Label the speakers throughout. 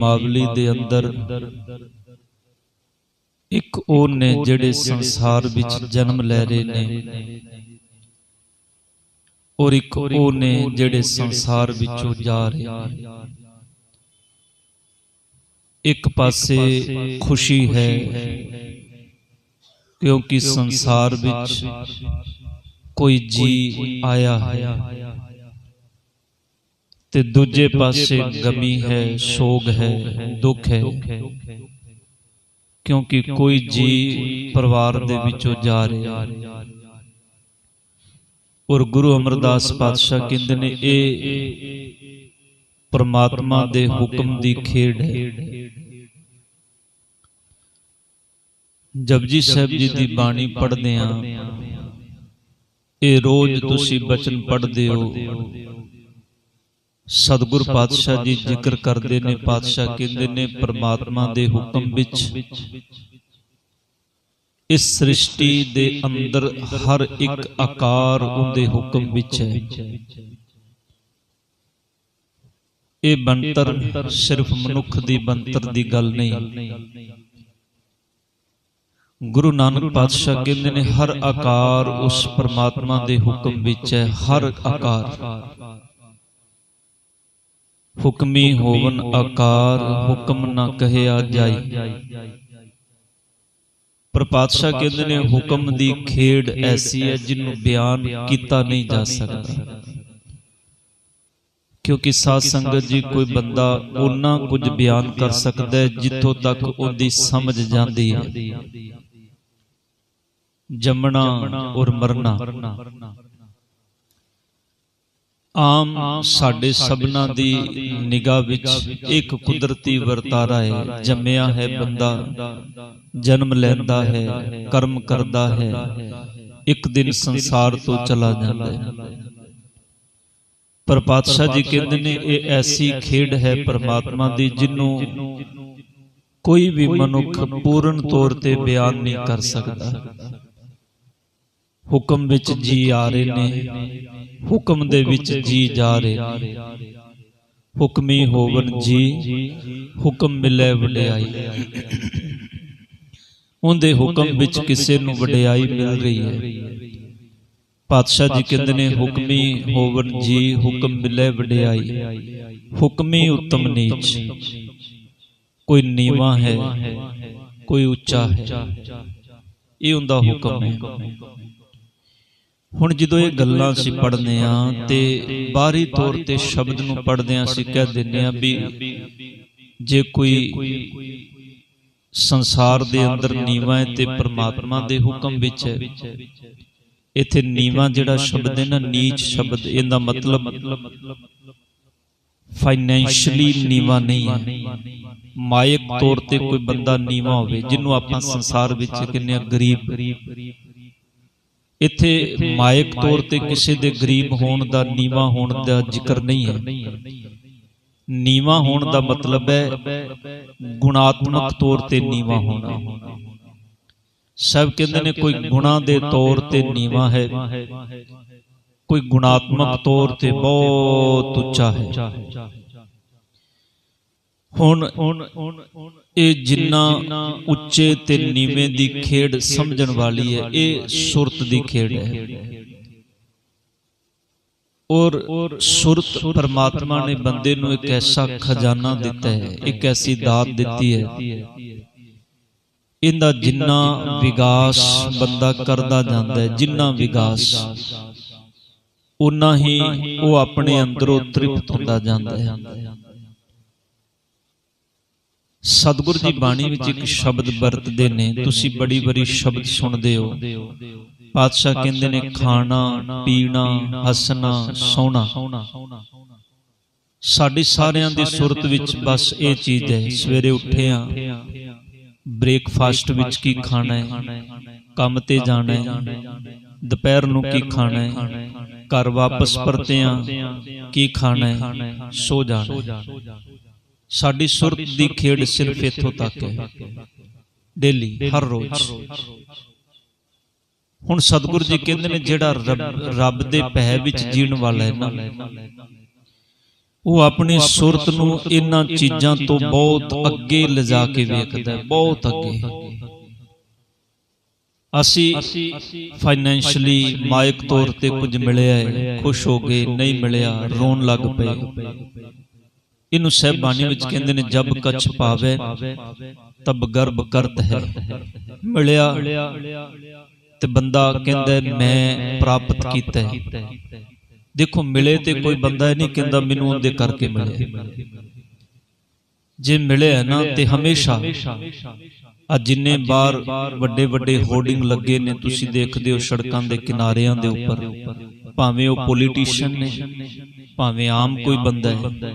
Speaker 1: ਮਾਵਲੀ ਦੇ ਅੰਦਰ ਇੱਕ ਉਹ ਨੇ ਜਿਹੜੇ ਸੰਸਾਰ ਵਿੱਚ ਜਨਮ ਲੈ ਰਹੇ ਨੇ ਔਰ ਇੱਕ ਉਹ ਨੇ ਜਿਹੜੇ ਸੰਸਾਰ ਵਿੱਚੋਂ ਜਾ ਰਹੇ ਨੇ। ਇੱਕ ਪਾਸੇ ਖੁਸ਼ੀ ਹੈ ਕਿਉਂਕਿ ਸੰਸਾਰ ਵਿੱਚ ਕੋਈ ਜੀ ਆਇਆ ਹੈ। ਤੇ ਦੂਜੇ ਪਾਸੇ ਗਮੀ ਹੈ, ਸੋਗ ਹੈ, ਦੁੱਖ ਹੈ। ਕਿਉਂਕਿ ਕੋਈ ਜੀ ਪਰਿਵਾਰ ਦੇ ਵਿੱਚੋਂ ਜਾ ਰਿਹਾ ਔਰ ਗੁਰੂ ਅਮਰਦਾਸ ਪਾਤਸ਼ਾਹ ਕਹਿੰਦੇ ਨੇ, ਇਹ ਪਰਮਾਤਮਾ ਦੇ ਹੁਕਮ ਦੀ ਖੇਡ ਹੈ। ਜਪਜੀ ਸਾਹਿਬ ਜੀ ਦੀ ਬਾਣੀ ਪੜ੍ਹਦੇ ਆ ਇਹ ਰੋਜ਼ ਤੁਸੀਂ ਬਚਨ ਪੜ੍ਹਦੇ ਹੋ। ਸਤਿਗੁਰ ਪਾਤਸ਼ਾਹ ਜੀ ਜ਼ਿਕਰ ਕਰਦੇ ਨੇ ਪਾਤਸ਼ਾਹ ਕਹਿੰਦੇ ਨੇ ਪਰਮਾਤਮਾ ਦੇ ਹੁਕਮ ਵਿੱਚ ਇਸ ਸ੍ਰਿਸ਼ਟੀ ਦੇ ਅੰਦਰ ਹਰ ਇੱਕ ਆਕਾਰ ਉਹਦੇ ਹੁਕਮ ਵਿੱਚ ਹੈ। ਇਹ ਬੰਤਰ ਸਿਰਫ ਮਨੁੱਖ ਦੀ ਬੰਤਰ ਦੀ ਗੱਲ ਨਹੀਂ। ਗੁਰੂ ਨਾਨਕ ਪਾਤਸ਼ਾਹ ਕਹਿੰਦੇ ਨੇ ਹਰ ਆਕਾਰ ਉਸ ਪਰਮਾਤਮਾ ਦੇ ਹੁਕਮ ਵਿੱਚ ਹੈ ਹਰ ਆਕਾਰ। ਹੁਕਮੀ ਹੋਵਨ ਆਕਾਰ ਹੁਕਮ ਨਾ ਕਹਿਆ ਜਾਈ। ਪਰ ਪਾਤਸ਼ਾਹ ਕਹਿੰਦੇ ਨੇ ਹੁਕਮ ਦੀ ਖੇਡ ਐਸੀ ਹੈ ਜਿਹਨੂੰ ਬਿਆਨ ਕੀਤਾ ਨਹੀਂ ਜਾ ਸਕਦਾ। ਕਿਉਂਕਿ ਸਾਧ ਸੰਗਤ ਜੀ ਕੋਈ ਬੰਦਾ ਉਹਨਾਂ ਕੁਝ ਬਿਆਨ ਕਰ ਸਕਦਾ ਹੈ ਜਿੱਥੋਂ ਤੱਕ ਉਹਦੀ ਸਮਝ ਜਾਂਦੀ ਹੈ। ਜੰਮਣਾ ਔਰ ਮਰਨਾ। ਆਮ ਸਾਡੇ ਸਭਨਾ ਦੀ ਨਿਗਾਹ ਵਿੱਚ ਇੱਕ ਕੁਦਰਤੀ ਵਰਤਾਰਾ ਹੈ ਜੰਮਿਆ ਹੈ ਬੰਦਾ ਜਨਮ ਲੈਂਦਾ ਹੈ ਕਰਮ ਕਰਦਾ ਹੈ। ਇੱਕ ਦਿਨ ਸੰਸਾਰ ਤੋਂ ਚਲਾ ਜਾਂਦਾ ਹੈ। ਪਰ ਪਾਤਸ਼ਾਹ ਜੀ ਕਹਿੰਦੇ ਨੇ ਇਹ ਐਸੀ ਖੇਡ ਹੈ ਪਰਮਾਤਮਾ ਦੀ ਜਿਹਨੂੰ ਕੋਈ ਵੀ ਮਨੁੱਖ ਪੂਰਨ ਤੌਰ ਤੇ ਬਿਆਨ ਨਹੀਂ ਕਰ ਸਕਦਾ। ਹੁਕਮ ਵਿੱਚ ਜੀ ਆ ਰਹੇ ਨੇ। ਹੁਕਮ ਦੇ ਵਿੱਚ ਜੀ ਜਾ ਰਹੇ ਨੇ। ਹੁਕਮੀ ਹੋਵਨ ਜੀ। ਹੁਕਮ ਮਿਲੇ ਵਡਿਆਈ। ਉਹਦੇ ਹੁਕਮ ਵਿੱਚ ਕਿਸੇ ਨੂੰ ਵਡਿਆਈ ਮਿਲ ਰਹੀ ਹੈ। ਪਾਤਸ਼ਾਹ ਜੀ ਕਹਿੰਦੇ ਨੇ ਹੁਕਮੀ ਹੋਵਨ ਜੀ ਹੁਕਮ ਮਿਲੇ ਵਡਿਆਈ। ਹੁਕਮੀ ਉਤਮ ਨੀਚ। ਕੋਈ ਨੀਵਾ ਹੈ ਕੋਈ ਉੱਚਾ ਹੈ। ਇਹ ਹੁੰਦਾ ਹੁਕਮ ਹੈ। ਹੁਣ ਜਦੋਂ ਇਹ ਗੱਲਾਂ ਅਸੀਂ ਪੜ੍ਹਨੇ ਆ ਤੇ ਬਾਹਰੀ ਤੌਰ ਤੇ ਸ਼ਬਦ ਨੂੰ ਪੜ੍ਹਦੇ ਆ ਅਸੀਂ ਕਹਿ ਦਿੰਨੇ ਆ ਵੀ ਜੇ ਕੋਈ ਸੰਸਾਰ ਦੇ ਅੰਦਰ ਨੀਵਾ ਹੈ ਤੇ ਪ੍ਰਮਾਤਮਾ ਦੇ ਹੁਕਮ ਵਿੱਚ ਹੈ। ਇੱਥੇ ਨੀਵਾ ਜਿਹੜਾ ਸ਼ਬਦ ਹੈ ਨਾ ਨੀਚ ਸ਼ਬਦ ਇਹਦਾ ਮਤਲਬ ਫਾਈਨੈਂਸ਼ੀਅਲੀ ਨੀਵਾ ਨਹੀਂ ਹੈ। ਮਾਇਕ ਤੌਰ ਤੇ ਕੋਈ ਬੰਦਾ ਨੀਵਾ ਹੋਵੇ ਜਿਹਨੂੰ ਆਪਾਂ ਸੰਸਾਰ ਵਿੱਚ ਆ ਗਰੀਬ। ਇੱਥੇ ਮਾਇਕ ਤੌਰ ਤੇ ਕਿਸੇ ਦੇ ਗਰੀਬ ਹੋਣ ਦਾ ਨੀਵਾ ਹੋਣ ਦਾ ਜ਼ਿਕਰ ਨਹੀਂ ਹੈ। ਨੀਵਾ ਹੋਣ ਦਾ ਮਤਲਬ ਹੈ ਗੁਣਾਤਮਕ ਤੌਰ ਤੇ ਨੀਵਾ ਹੋਣਾ। ਸਭ ਕਹਿੰਦੇ ਨੇ ਕੋਈ ਗੁਣਾ ਦੇ ਤੌਰ ਤੇ ਨੀਵਾ ਹੈ। ਕੋਈ ਗੁਣਾਤਮਕ ਤੌਰ ਤੇ ਬਹੁਤ ਉੱਚਾ ਹੈ। ਹੁਣ ਇਹ ਜਿੰਨਾ ਉੱਚੇ ਤੇ ਨੀਵੇਂ ਦੀ ਖੇਡ ਸਮਝਣ ਵਾਲੀ ਹੈ, ਇਹ ਸੁਰਤ ਦੀ ਖੇਡ ਹੈ। ਔਰ ਸੁਰਤ ਪਰਮਾਤਮਾ ਨੇ ਬੰਦੇ ਨੂੰ ਇੱਕ ਐਸਾ ਖਜ਼ਾਨਾ ਦਿੱਤਾ ਹੈ, ਇੱਕ ਐਸੀ ਦਾਤ ਦਿੱਤੀ ਹੈ। ਇਹਦਾ ਜਿੰਨਾ ਵਿਕਾਸ ਬੰਦਾ ਕਰਦਾ ਜਾਂਦਾ ਹੈ, ਜਿੰਨਾ ਵਿਕਾਸ ਉਨਾ ਹੀ ਉਹ ਆਪਣੇ ਅੰਦਰੋਂ ਤ੍ਰਿਪਤ ਹੁੰਦਾ ਜਾਂਦਾ ਹੈ। ਸਤਿਗੁਰ ਜੀ ਬਾਣੀ ਵਿੱਚ ਇੱਕ ਸ਼ਬਦ ਵਰਤਦੇ ਨੇ ਤੁਸੀਂ ਬੜੀ ਬੜੀ ਸ਼ਬਦ ਸੁਣਦੇ ਹੋ। ਪਾਤਸ਼ਾਹ ਕਹਿੰਦੇ ਨੇ ਖਾਣਾ ਪੀਣਾ ਹੱਸਣਾ ਸੌਣਾ। ਸਾਡੀ ਸਾਰਿਆਂ ਦੀ ਸੁਰਤ ਵਿੱਚ ਬਸ ਇਹ ਚੀਜ਼ ਹੈ ਸਵੇਰੇ ਉੱਠੇ ਆ ਬ੍ਰੇਕਫਾਸਟ ਵਿੱਚ ਕੀ ਖਾਣਾ ਹੈ ਕੰਮ ਤੇ ਜਾਣਾ ਹੈ ਦੁਪਹਿਰ ਨੂੰ ਕੀ ਖਾਣਾ ਹੈ ਘਰ ਵਾਪਸ ਪਰਤੇ ਆ ਕੀ ਖਾਣਾ ਹੈ ਸੋ ਜਾਣਾ ਸਾਡੀ ਸੁਰਤ ਦੀ ਖੇਡ ਸਿਰਫ ਇੱਥੋਂ ਤੱਕ ਹੈ। ਡੇਲੀ ਹਰ ਰੋਜ਼। ਹੁਣ ਸਤਿਗੁਰੂ ਜੀ ਕਹਿੰਦੇ ਨੇ ਜਿਹੜਾ ਰੱਬ ਦੇ ਪਹਿ ਵਿੱਚ ਜੀਣ ਵਾਲਾ ਹੈ ਨਾ। ਉਹ ਆਪਣੀ ਸੁਰਤ ਨੂੰ ਇਹਨਾਂ ਚੀਜ਼ਾਂ ਤੋਂ ਬਹੁਤ ਅੱਗੇ ਲਿਜਾ ਕੇ ਵੇਖਦਾ ਹੈ। ਬਹੁਤ ਅੱਗੇ। ਅਸੀਂ ਫਾਈਨੈਂਸ਼ਲੀ ਮਾਇਕ ਤੌਰ ਤੇ ਕੁਝ ਮਿਲਿਆ ਹੈ। ਖੁਸ਼ ਹੋ ਗਏ ਨਹੀਂ ਮਿਲਿਆ ਰੋਣ ਲੱਗ ਪਏ। ਇਹਨੂੰ ਸਹਿਬ ਬਾਣੀ ਵਿੱਚ ਕਹਿੰਦੇ ਨੇ ਜਬ ਕਛ ਪਾਵੇ ਤਬ ਗਰਭ ਕਰਤ ਹੈ। ਮਿਲਿਆ ਤੇ ਬੰਦਾ ਕਹਿੰਦਾ ਮੈਂ ਪ੍ਰਾਪਤ ਕੀਤਾ ਦੇਖੋ ਮਿਲੇ ਤੇ ਕੋਈ ਬੰਦਾ ਨਹੀਂ ਕਹਿੰਦਾ ਮੈਨੂੰ ਉਹਦੇ ਕਰਕੇ ਮਿਲਿਆ। ਜੇ ਮਿਲਿਆ ਨਾ ਤੇ ਹਮੇਸ਼ਾ ਆ ਜਿੰਨੇ ਬਾਹਰ ਵੱਡੇ ਵੱਡੇ ਹੋਰਡਿੰਗ ਲੱਗੇ ਨੇ ਤੁਸੀਂ ਦੇਖਦੇ ਹੋ ਸੜਕਾਂ ਦੇ ਕਿਨਾਰਿਆਂ ਦੇ ਉੱਪਰ। ਭਾਵੇਂ ਉਹ ਪੋਲੀਟੀਸ਼ੀਅਨ ਨੇ ਭਾਵੇਂ ਆਮ ਕੋਈ ਬੰਦਾ ਹੈ।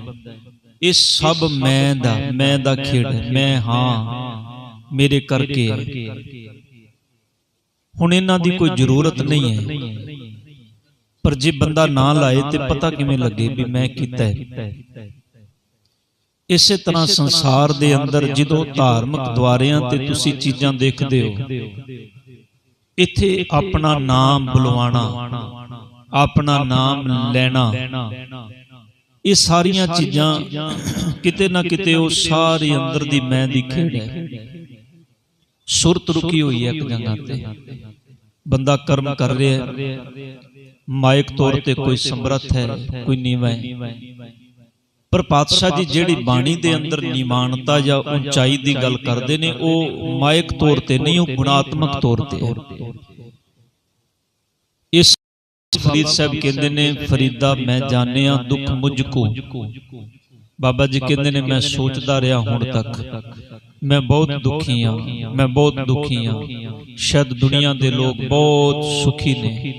Speaker 1: ਇਹ ਸਭ ਮੈਂ ਦਾ ਮੈਂ ਦਾ ਖੇਡ ਮੈਂ ਹਾਂ ਮੇਰੇ ਕਰਕੇ ਹੁਣ ਇਹਨਾਂ ਦੀ ਕੋਈ ਜ਼ਰੂਰਤ ਨਹੀਂ ਹੈ। ਪਰ ਜੇ ਬੰਦਾ ਨਾ ਲਾਏ ਤੇ ਪਤਾ ਕਿਵੇਂ ਲੱਗੇ ਵੀ ਮੈਂ ਕੀਤਾ ਹੈ। ਇਸੇ ਤਰ੍ਹਾਂ ਸੰਸਾਰ ਦੇ ਅੰਦਰ ਜਦੋਂ ਧਾਰਮਿਕ ਦੁਆਰਿਆਂ ਤੇ ਤੁਸੀਂ ਚੀਜ਼ਾਂ ਦੇਖਦੇ ਹੋ ਇੱਥੇ ਆਪਣਾ ਨਾਮ ਬੁਲਵਾਣਾ ਆਪਣਾ ਨਾਮ ਲੈਣਾ। ਇਹ ਸਾਰੀਆਂ ਚੀਜ਼ਾਂ ਕਿਤੇ ਨਾ ਕਿਤੇ ਉਹ ਸਾਰੇ ਅੰਦਰ ਦੀ ਮੈਂ ਦੀ ਖੇਡ ਹੈ। ਸੁਰਤ ਰੁਕੀ ਹੋਈ ਹੈ ਇੱਕ ਜਗ੍ਹਾ ਤੇ। ਬੰਦਾ ਕਰਮ ਕਰ ਰਿਹਾ ਹੈ। ਮਾਇਕ ਤੌਰ ਤੇ ਕੋਈ ਸਮਰੱਥ ਹੈ ਕੋਈ ਨੀਵਾ ਹੈ। ਪਰ ਪਾਤਸ਼ਾਹ ਜੀ ਜਿਹੜੀ ਬਾਣੀ ਦੇ ਅੰਦਰ ਨਿਮਾਨਤਾ ਜਾਂ ਉਚਾਈ ਦੀ ਗੱਲ ਕਰਦੇ ਨੇ ਉਹ ਮਾਇਕ ਤੌਰ ਤੇ ਨਹੀਂ ਉਹ ਗੁਣਾਤਮਕ ਤੌਰ ਤੇ ਹੈ ਇਸ ਫਰੀਦ ਸਾਹਿਬ ਕਹਿੰਦੇ ਨੇ, ਫਰੀਦਾ ਮੈਂ ਜਾਣਿਆ, ਦੁੱਖ ਮੁਝ ਕੋ ਬਾਬਾ ਜੀ ਕਹਿੰਦੇ ਨੇ, ਮੈਂ ਸੋਚਦਾ ਰਿਹਾ ਹੁਣ ਤੱਕ। ਮੈਂ ਬਹੁਤ ਦੁਖੀ ਹਾਂ, ਮੈਂ ਬਹੁਤ ਦੁਖੀ ਹਾਂ। ਸ਼ਾਇਦ ਦੁਨੀਆ ਦੇ ਲੋਕ ਬਹੁਤ ਸੁਖੀ ਨੇ।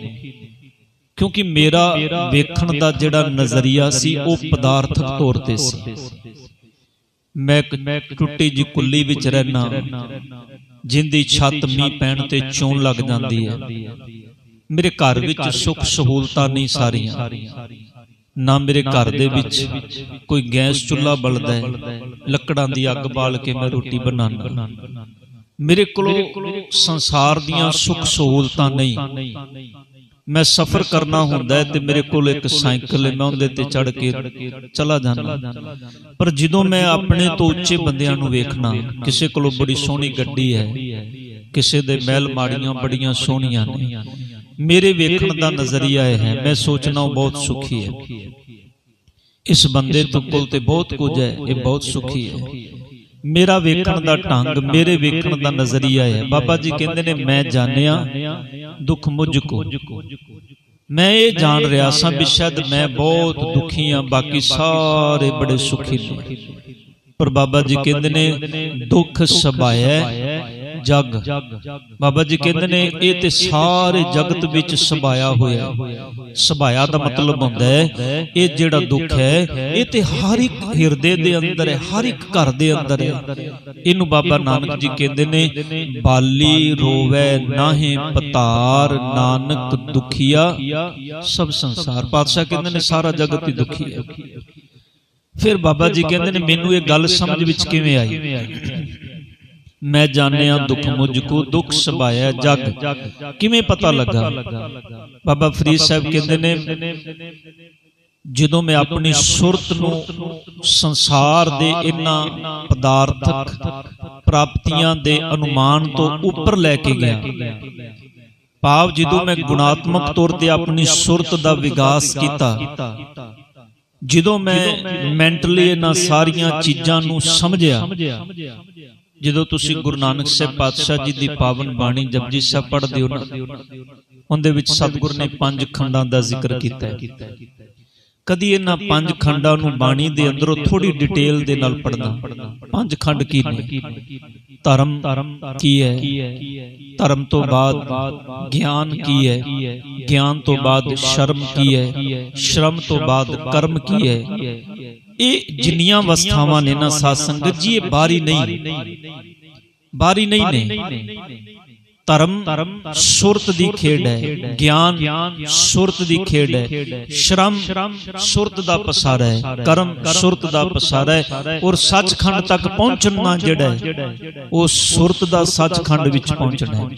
Speaker 1: ਕਿਉਂਕਿ ਮੇਰਾ ਵੇਖਣ ਦਾ ਜਿਹੜਾ ਨਜ਼ਰੀਆ ਸੀ, ਉਹ ਪਦਾਰਥਕ ਤੌਰ ਤੇ ਸੀ। ਮੈਂ ਟੁੱਟੀ ਜੀ ਕੁੱਲੀ ਵਿੱਚ ਰਹਿਣਾ ਜਿੰਦੀ ਛੱਤ ਮੀਂਹ ਪੈਣ ਤੇ ਚੋਣ ਲੱਗ ਜਾਂਦੀ ਹੈ। ਮੇਰੇ ਘਰ ਵਿੱਚ ਸੁੱਖ ਸਹੂਲਤਾਂ ਨਹੀਂ ਸਾਰੀਆਂ। ਨਾ ਮੇਰੇ ਘਰ ਦੇ ਵਿੱਚ ਕੋਈ ਗੈਸ ਚੁੱਲ੍ਹਾ ਬਲਦਾ ਹੈ। ਲੱਕੜਾਂ ਦੀ ਅੱਗ ਬਾਲ ਕੇ ਮੈਂ ਰੋਟੀ ਬਣਾਉਣਾ ਮੇਰੇ ਕੋਲ ਸੰਸਾਰ ਦੀਆਂ ਸੁੱਖ ਸਹੂਲਤਾਂ ਨਹੀਂ। ਮੈਂ ਸਫ਼ਰ ਕਰਨਾ ਹੁੰਦਾ ਹੈ ਤੇ ਮੇਰੇ ਕੋਲ ਇੱਕ ਸਾਈਕਲ ਹੈ ਮੈਂ ਉਹਦੇ ਤੇ ਚੜ ਕੇ ਚਲਾ ਜਾਂਦਾ। ਪਰ ਜਦੋਂ ਮੈਂ ਆਪਣੇ ਤੋਂ ਉੱਚੇ ਬੰਦਿਆਂ ਨੂੰ ਵੇਖਣਾ ਕਿਸੇ ਕੋਲ ਬੜੀ ਸੋਹਣੀ ਗੱਡੀ ਹੈ ਕਿਸੇ ਦੇ ਮਹਿਲ ਮਾੜੀਆਂ ਬੜੀਆਂ ਸੋਹਣੀਆਂ ਨੇ। ਮੇਰੇ ਵੇਖਣ ਦਾ ਨਜ਼ਰੀਆ ਇਹ ਹੈ ਮੈਂ ਸੋਚਣਾ ਬਹੁਤ ਸੁਖੀ ਹੈ। ਇਸ ਬੰਦੇ ਤੋਂ ਕੋਲ ਤੇ ਬਹੁਤ ਕੁਝ ਹੈ ਇਹ ਬਹੁਤ ਸੁਖੀ ਹੈ। ਮੇਰਾ ਵੇਖਣ ਦਾ ਢੰਗ ਮੇਰੇ ਵੇਖਣ ਦਾ ਨਜ਼ਰੀਆ ਹੈ। ਬਾਬਾ ਜੀ ਕਹਿੰਦੇ ਨੇ ਮੈਂ ਜਾਣਿਆ ਦੁੱਖ ਮੁਝ ਕੋ। ਮੈਂ ਇਹ ਜਾਣ ਰਿਹਾ ਸਾਂ ਵੀ ਸ਼ਾਇਦ ਮੈਂ ਬਹੁਤ ਦੁਖੀ ਹਾਂ ਬਾਕੀ ਸਾਰੇ ਬੜੇ ਸੁਖੀ ਨੇ। ਪਰ ਬਾਬਾ ਜੀ ਕਹਿੰਦੇ ਨੇ ਦੁੱਖ ਸਭਾਇਆ ਜਗ। ਬਾਬਾ ਜੀ ਕਹਿੰਦੇ ਨੇ ਇਹ ਤੇ ਸਾਰੇ ਜਗਤ ਵਿੱਚ ਸਭਾਇਆ ਹੋਇਆ ਸਭਾਇਆ ਦਾ ਮਤਲਬ ਹੁੰਦਾ ਹੈ ਇਹ ਜਿਹੜਾ ਦੁੱਖ ਹੈ ਇਹ ਤੇ ਹਰ ਇੱਕ ਹਿਰਦੇ ਦੇ ਅੰਦਰ ਹੈ ਹਰ ਇੱਕ ਘਰ ਦੇ ਅੰਦਰ ਹੈ। ਇਹਨੂੰ ਬਾਬਾ ਨਾਨਕ ਜੀ ਕਹਿੰਦੇ ਨੇ ਬਾਲੀ ਰੋਵੇ ਨਾਹੇ ਪਤਾਰ ਨਾਨਕ ਦੁਖੀਆ ਸਭ ਸੰਸਾਰ। ਪਾਤਸ਼ਾਹ ਕਹਿੰਦੇ ਨੇ ਸਾਰਾ ਜਗਤ ਹੀ ਦੁਖੀ ਹੈ। ਫਿਰ ਬਾਬਾ ਜੀ ਕਹਿੰਦੇ ਨੇ ਮੈਨੂੰ ਇਹ ਗੱਲ ਸਮਝ ਵਿੱਚ ਕਿਵੇਂ ਆਈ? ਮੈਂ ਜਾਣਿਆ ਦੁੱਖ ਮੁਝ ਕੋ ਦੁੱਖ ਸਭਾਇਆ ਜਗ। ਕਿਵੇਂ ਪਤਾ ਲੱਗਾ? ਬਾਬਾ ਫਰੀਦ ਸਾਹਿਬ ਕਹਿੰਦੇ ਨੇ ਜਦੋਂ ਮੈਂ ਆਪਣੀ ਸੁਰਤ ਨੂੰ ਸੰਸਾਰ ਦੇ ਇਹਨਾਂ ਪਦਾਰਥਕ ਪ੍ਰਾਪਤੀਆਂ ਦੇ ਅਨੁਮਾਨ ਤੋਂ ਉੱਪਰ ਲੈ ਕੇ ਗਿਆ। ਭਾਵ ਜਦੋਂ ਮੈਂ ਗੁਣਾਤਮਕ ਤੌਰ ਤੇ ਆਪਣੀ ਸੁਰਤ ਦਾ ਵਿਕਾਸ ਕੀਤਾ ਜਦੋਂ ਮੈਂ ਮੈਂਟਲੀ ਇਹਨਾਂ ਸਾਰੀਆਂ ਚੀਜ਼ਾਂ ਨੂੰ ਸਮਝਿਆ। ਜਦੋਂ ਤੁਸੀਂ ਗੁਰੂ ਨਾਨਕ ਸਾਹਿਬ ਪਾਤਸ਼ਾਹ ਜੀ ਦੀ ਪਾਵਨ ਬਾਣੀ ਜਪਜੀ ਸਾਹਿਬ ਪੜ੍ਹਦੇ ਹੋ ਨਾ ਉਹਦੇ ਵਿੱਚ ਸਤਿਗੁਰ ਨੇ ਪੰਜ ਖੰਡਾਂ ਦਾ ਜ਼ਿਕਰ ਕੀਤਾ ਹੈ। ਕਦੀ ਇਹਨਾਂ ਪੰਜ ਖੰਡਾਂ ਨੂੰ ਬਾਣੀ ਦੇ ਅੰਦਰੋਂ ਥੋੜੀ ਡਿਟੇਲ ਦੇ ਨਾਲ ਪੜਨਾ ਪੰਜ ਖੰਡ ਕੀ ਨੇ? ਧਰਮ ਕੀ ਹੈ? ਧਰਮ ਤੋਂ ਬਾਅਦ ਗਿਆਨ ਕੀ ਹੈ? ਗਿਆਨ ਤੋਂ ਬਾਅਦ ਸ਼ਰਮ ਕੀ ਹੈ? ਸ਼ਰਮ ਤੋਂ ਬਾਅਦ ਕਰਮ ਕੀ ਹੈ? ਇਹ ਜਿੰਨੀਆਂ ਅਵਸਥਾਵਾਂ ਨੇ ਨਾ, ਸਾਧ ਸੰਗਤ ਜੀ, ਇਹ ਬਾਰੀ ਨਹੀਂ। ਬਾਰੀ ਨਹੀਂ ਨੇ। ਧਰਮ ਸੁਰਤ ਦੀ ਖੇਡ ਹੈ ਗਿਆਨ ਸੁਰਤ ਦੀ ਖੇਡ ਹੈ ਸ਼ਰਮ ਸੁਰਤ ਦਾ ਪਸਾਰਾ ਹੈ ਕਰਮ ਸੁਰਤ ਦਾ ਪਸਾਰਾ ਹੈ ਔਰ ਸੱਚਖੰਡ ਤੱਕ ਪਹੁੰਚਣਾ ਜਿਹੜਾ ਹੈ ਉਹ ਸੁਰਤ ਦਾ ਸੱਚਖੰਡ ਵਿੱਚ ਪਹੁੰਚਣਾ ਹੈ।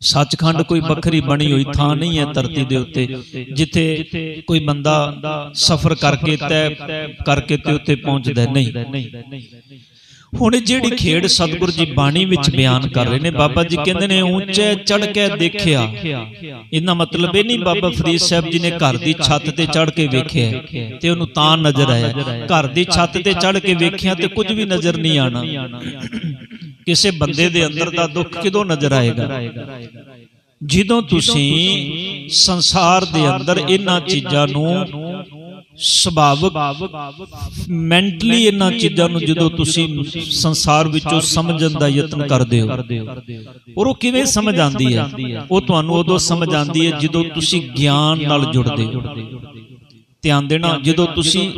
Speaker 1: ਸੱਚਖੰਡ ਕੋਈ ਵੱਖਰੀ ਬਣੀ ਹੋਈ ਥਾਂ ਨਹੀਂ ਹੈ ਧਰਤੀ ਦੇ ਉੱਤੇ ਜਿੱਥੇ ਕੋਈ ਬੰਦਾ ਸਫ਼ਰ ਕਰਕੇ ਤੈ ਕਰਕੇ ਤੇ ਉੱਤੇ ਪਹੁੰਚਦਾ। ਨਹੀਂ। ਹੁਣ ਜਿਹੜੀ ਖੇਡ ਸਤਿਗੁਰੂ ਜੀ ਬਾਣੀ ਵਿੱਚ ਬਿਆਨ ਕਰ ਰਹੇ ਨੇ ਬਾਬਾ ਜੀ ਕਹਿੰਦੇ ਨੇ ਉੱਚੇ ਚੜ ਕੇ ਦੇਖਿਆ। ਇਹਦਾ ਮਤਲਬ ਇਹ ਨਹੀਂ ਬਾਬਾ ਫਰੀਦ ਸਾਹਿਬ ਜੀ ਨੇ ਘਰ ਦੀ ਛੱਤ ਤੇ ਚੜ ਕੇ ਵੇਖਿਆ ਤੇ ਉਹਨੂੰ ਤਾਂ ਨਜ਼ਰ ਆਇਆ। ਘਰ ਦੀ ਛੱਤ ਤੇ ਚੜ ਕੇ ਵੇਖਿਆ ਤੇ ਕੁਝ ਵੀ ਨਜ਼ਰ ਨਹੀਂ ਆਣਾ। ਕਿਸੇ ਬੰਦੇ ਦੇ ਅੰਦਰ ਦਾ ਦੁੱਖ ਕਿਦੋਂ ਨਜ਼ਰ ਆਏਗਾ? ਜਦੋਂ ਤੁਸੀਂ ਸੰਸਾਰ ਦੇ ਅੰਦਰ ਇਹਨਾਂ ਚੀਜ਼ਾਂ ਨੂੰ ਸੁਭਾਵਕ ਮੈਂਟਲੀ ਇਹਨਾਂ ਚੀਜ਼ਾਂ ਨੂੰ ਜਦੋਂ ਤੁਸੀਂ ਸੰਸਾਰ ਵਿੱਚੋਂ ਸਮਝਣ ਦਾ ਯਤਨ ਕਰਦੇ ਹੋ। ਔਰ ਉਹ ਕਿਵੇਂ ਸਮਝ ਆਉਂਦੀ ਹੈ? ਉਹ ਤੁਹਾਨੂੰ ਉਦੋਂ ਸਮਝ ਆਉਂਦੀ ਹੈ ਜਦੋਂ ਤੁਸੀਂ ਗਿਆਨ ਨਾਲ ਜੁੜਦੇ ਹੋ। ਧਿਆਨ ਦੇਣਾ, ਜਦੋਂ ਤੁਸੀਂ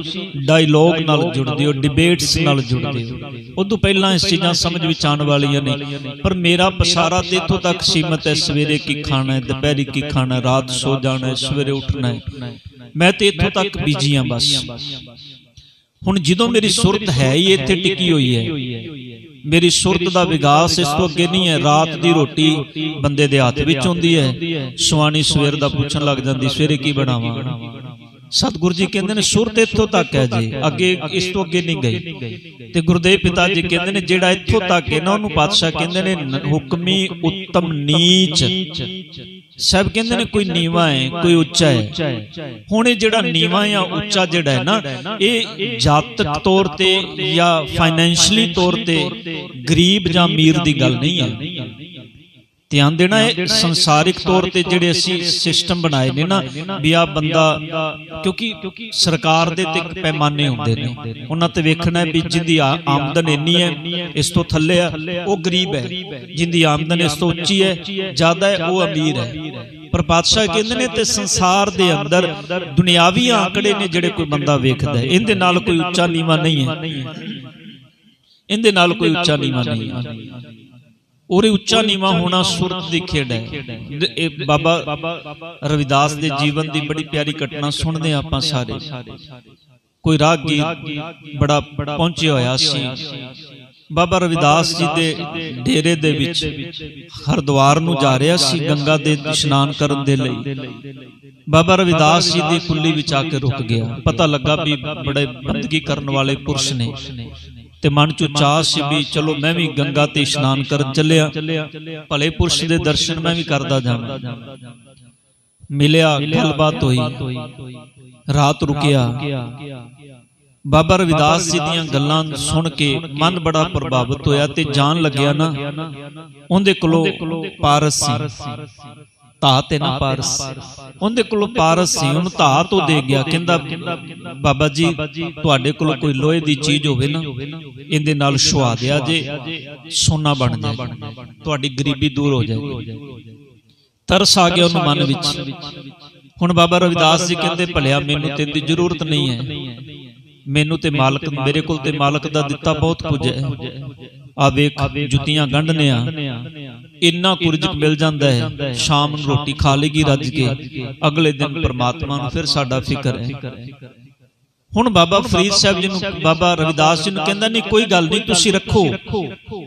Speaker 1: ਡਾਇਲੋਗ ਨਾਲ ਜੁੜਦੇ ਹੋ ਡਿਬੇਟਸ ਨਾਲ ਜੁੜਦੇ ਹੋ। ਉਦੋਂ ਪਹਿਲਾਂ ਇਸ ਚੀਜ਼ਾਂ ਸਮਝ ਵਿੱਚ ਆਉਣ ਵਾਲੀਆਂ ਨੇ। ਪਰ ਮੇਰਾ ਪਸਾਰਾ ਤੇ ਇੱਥੋਂ ਤੱਕ ਸੀਮਤ ਹੈ, ਸਵੇਰੇ ਕੀ ਖਾਣਾ ਹੈ, ਦੁਪਹਿਰੀ ਕੀ ਖਾਣਾ ਰਾਤ ਸੋ ਜਾਣਾ ਹੈ, ਸਵੇਰੇ ਉੱਠਣਾ ਹੈ। ਮੈਂ ਤੇ ਇੱਥੋਂ ਤੱਕ ਬੀਜੀ ਹਾਂ ਬਸ। ਹੁਣ ਜਦੋਂ ਮੇਰੀ ਸੁਰਤ ਹੈ ਹੀ ਇੱਥੇ ਟਿਕੀ ਹੋਈ ਹੈ। ਮੇਰੀ ਸੁਰਤ ਦਾ ਵਿਕਾਸ ਇਸ ਤੋਂ ਅੱਗੇ ਨਹੀਂ ਹੈ। ਰਾਤ ਦੀ ਰੋਟੀ ਬੰਦੇ ਦੇ ਹੱਥ ਵਿੱਚ ਹੁੰਦੀ ਹੈ। ਸੁਆਣੀ ਸਵੇਰ ਦਾ ਪੁੱਛਣ ਲੱਗ ਜਾਂਦੀ ਸਵੇਰੇ ਕੀ ਬਣਾਵਾਂ? ਸਤਿਗੁਰੂ ਜੀ ਕਹਿੰਦੇ ਨੇ ਸੁਰਤ ਇੱਥੋਂ ਤੱਕ ਹੈ ਜੀ। ਅੱਗੇ ਇਸ ਤੋਂ ਅੱਗੇ ਨਹੀਂ ਗਈ ਤੇ ਗੁਰਦੇਵ ਪਿਤਾ ਜੀ ਕਹਿੰਦੇ ਨੇ ਜਿਹੜਾ ਇੱਥੋਂ ਤੱਕ ਹੈ ਨਾ ਉਹਨੂੰ ਪਾਤਸ਼ਾਹ ਕਹਿੰਦੇ ਨ- ਹੁਕਮੀ ਉੱਤਮ ਨੀਚ। ਸਭ ਕਹਿੰਦੇ ਨੇ ਕੋਈ ਨੀਵਾ ਹੈ ਕੋਈ ਉੱਚਾ ਹੈ। ਹੁਣ ਇਹ ਜਿਹੜਾ ਨੀਵਾ ਜਾਂ ਉੱਚਾ ਜਿਹੜਾ ਹੈ ਨਾ ਇਹ ਜਾਤਕ ਤੌਰ ਤੇ ਜਾਂ ਫਾਈਨੈਂਸ਼ਲੀ ਤੌਰ ਤੇ ਗਰੀਬ ਜਾਂ ਅਮੀਰ ਦੀ ਗੱਲ ਨਹੀਂ ਹੈ। ਧਿਆਨ ਦੇਣਾ ਹੈ ਸੰਸਾਰਿਕ ਤੌਰ ਤੇ ਜਿਹੜੇ ਅਸੀਂ ਸਿਸਟਮ ਬਣਾਏ ਨੇ ਨਾ ਵੀ ਆ ਬੰਦਾ ਕਿਉਂਕਿ ਸਰਕਾਰ ਦੇ ਤੇ ਇੱਕ ਪੈਮਾਨੇ ਹੁੰਦੇ ਨੇ। ਉਹਨਾਂ ਤੇ ਵੇਖਣਾ ਵੀ ਜਿੰਦੀ ਆਮਦਨ ਇੰਨੀ ਹੈ ਇਸ ਤੋਂ ਥੱਲੇ ਆ ਉਹ ਗਰੀਬ ਹੈ। ਜਿੰਦੀ ਆਮਦਨ ਇਸ ਤੋਂ ਉੱਚੀ ਹੈ ਜ਼ਿਆਦਾ ਹੈ ਉਹ ਅਮੀਰ ਹੈ। ਪਰ ਪਾਤਸ਼ਾਹ ਕਹਿੰਦੇ ਨੇ ਤੇ ਸੰਸਾਰ ਦੇ ਅੰਦਰ ਦੁਨਿਆਵੀ ਆંકੜੇ ਨੇ ਜਿਹੜੇ ਕੋਈ ਬੰਦਾ ਵੇਖਦਾ ਹੈ। ਇਹਦੇ ਨਾਲ ਕੋਈ ਉੱਚਾ ਨੀਵਾ ਨਹੀਂ ਹੈ। ਇਹਦੇ ਨਾਲ ਕੋਈ ਉੱਚਾ ਨੀਵਾ ਨਹੀਂ ਹੈ। ਇਹ ਉੱਚਾ ਨੀਵਾ ਹੋਣਾ ਸੁਰਤ ਦੀ ਖੇਡ ਹੈ। ਇਹ ਬਾਬਾ ਰਵਿਦਾਸ ਦੇ ਜੀਵਨ ਦੀ ਬੜੀ ਪਿਆਰੀ ਘਟਨਾ ਸੁਣਦੇ ਆਪਾਂ ਸਾਰੇ। ਕੋਈ ਰਾਗੀ ਬੜਾ ਪਹੁੰਚਿਆ ਹੋਇਆ ਸੀ। ਬਾਬਾ ਰਵਿਦਾਸ ਜੀ ਦੇ ਡੇਰੇ ਦੇ ਵਿੱਚ ਹਰਦੁਆਰ ਨੂੰ ਜਾ ਰਿਹਾ ਸੀ ਗੰਗਾ ਦੇ ਇਸ਼ਨਾਨ ਕਰਨ ਦੇ ਲਈ। ਬਾਬਾ ਰਵਿਦਾਸ ਜੀ ਦੀ ਕੁੱਲੀ ਵਿੱਚ ਆ ਕੇ ਰੁਕ ਗਿਆ। ਪਤਾ ਲੱਗਾ ਵੀ ਬੜੇ ਬੰਦਗੀ ਕਰਨ ਵਾਲੇ ਪੁਰਸ਼ ਨੇ। ਤੇ ਮਨ ਚ ਚਾਹ ਸੀ ਵੀ ਚਲੋ ਮੈਂ ਵੀ ਗੰਗਾ ਤੇ ਇਸ਼ਨਾਨ ਕਰਨ ਚੱਲਿਆ। ਭਲੇ ਪੁਰਸ਼ ਦੇ ਦਰਸ਼ਨ ਮੈਂ ਵੀ ਕਰਦਾ ਜਾਵਾਂ। ਮਿਲਿਆ ਗੱਲਬਾਤ ਹੋਈ। ਰਾਤ ਰੁਕਿਆ। ਬਾਬਾ ਰਵਿਦਾਸ ਜੀ ਦੀਆਂ ਗੱਲਾਂ ਸੁਣ ਕੇ ਮਨ ਬੜਾ ਪ੍ਰਭਾਵਿਤ ਹੋਇਆ ਤੇ ਜਾਣ ਲੱਗਿਆ ਨਾ। ਉਹਦੇ ਕੋਲੋਂ ਪਾਰਸ ਸੀ। ਧਾ ਤੇ ਨਾ ਪਾਰਸ। ਉਹਦੇ ਕੋਲੋਂ ਪਾਰਸ ਸੀ ਉਹਨੂੰ ਧਾ ਤੋਂ ਦੇ ਗਿਆ। ਕਹਿੰਦਾ ਬਾਬਾ ਜੀ ਤੁਹਾਡੇ ਕੋਲ ਕੋਈ ਲੋਹੇ ਦੀ ਚੀਜ਼ ਹੋਵੇ ਨਾ ਇਹਦੇ ਨਾਲ ਛੁਆ ਦਿਆ ਜੇ ਸੋਨਾ ਬਣ ਜਾਏ। ਤੁਹਾਡੀ ਗਰੀਬੀ ਦੂਰ ਹੋ ਜਾਏਗੀ ਤਰਸ ਆ ਗਿਆ ਉਹਨੂੰ ਮਨ ਵਿੱਚ। ਹੁਣ ਬਾਬਾ ਰਵਿਦਾਸ ਜੀ ਕਹਿੰਦੇ ਭਲਿਆ ਮੈਨੂੰ ਤੇ ਦੀ ਜ਼ਰੂਰਤ ਨਹੀਂ ਹੈ। ਮੈਨੂੰ ਤੇ ਮਾਲਕ ਮੇਰੇ ਕੋਲ ਤੇ ਮਾਲਕ ਦਾ ਦਿੱਤਾ ਬਹੁਤ ਕੁਝ ਹੈ। ਆ ਵੇਖ ਜੁੱਤੀਆਂ ਗੰਢਨੇ ਆ ਇੰਨਾ ਕੁਰਜਕ ਮਿਲ ਜਾਂਦਾ ਹੈ ਸ਼ਾਮ ਨੂੰ ਰੋਟੀ ਖਾ ਲੇਗੀ ਰੱਜ ਕੇ ਅਗਲੇ ਦਿਨ ਪ੍ਰਮਾਤਮਾ ਨੂੰ ਫਿਰ ਸਾਡਾ ਫਿਕਰ ਹੈ। ਹੁਣ ਬਾਬਾ ਫਰੀਦ ਸਾਹਿਬ ਜੀ ਨੂੰ ਬਾਬਾ ਰਵਿਦਾਸ ਜੀ ਨੂੰ ਕਹਿੰਦਾ ਨਹੀਂ ਕੋਈ ਗੱਲ ਨਹੀਂ ਤੁਸੀਂ ਰੱਖੋ।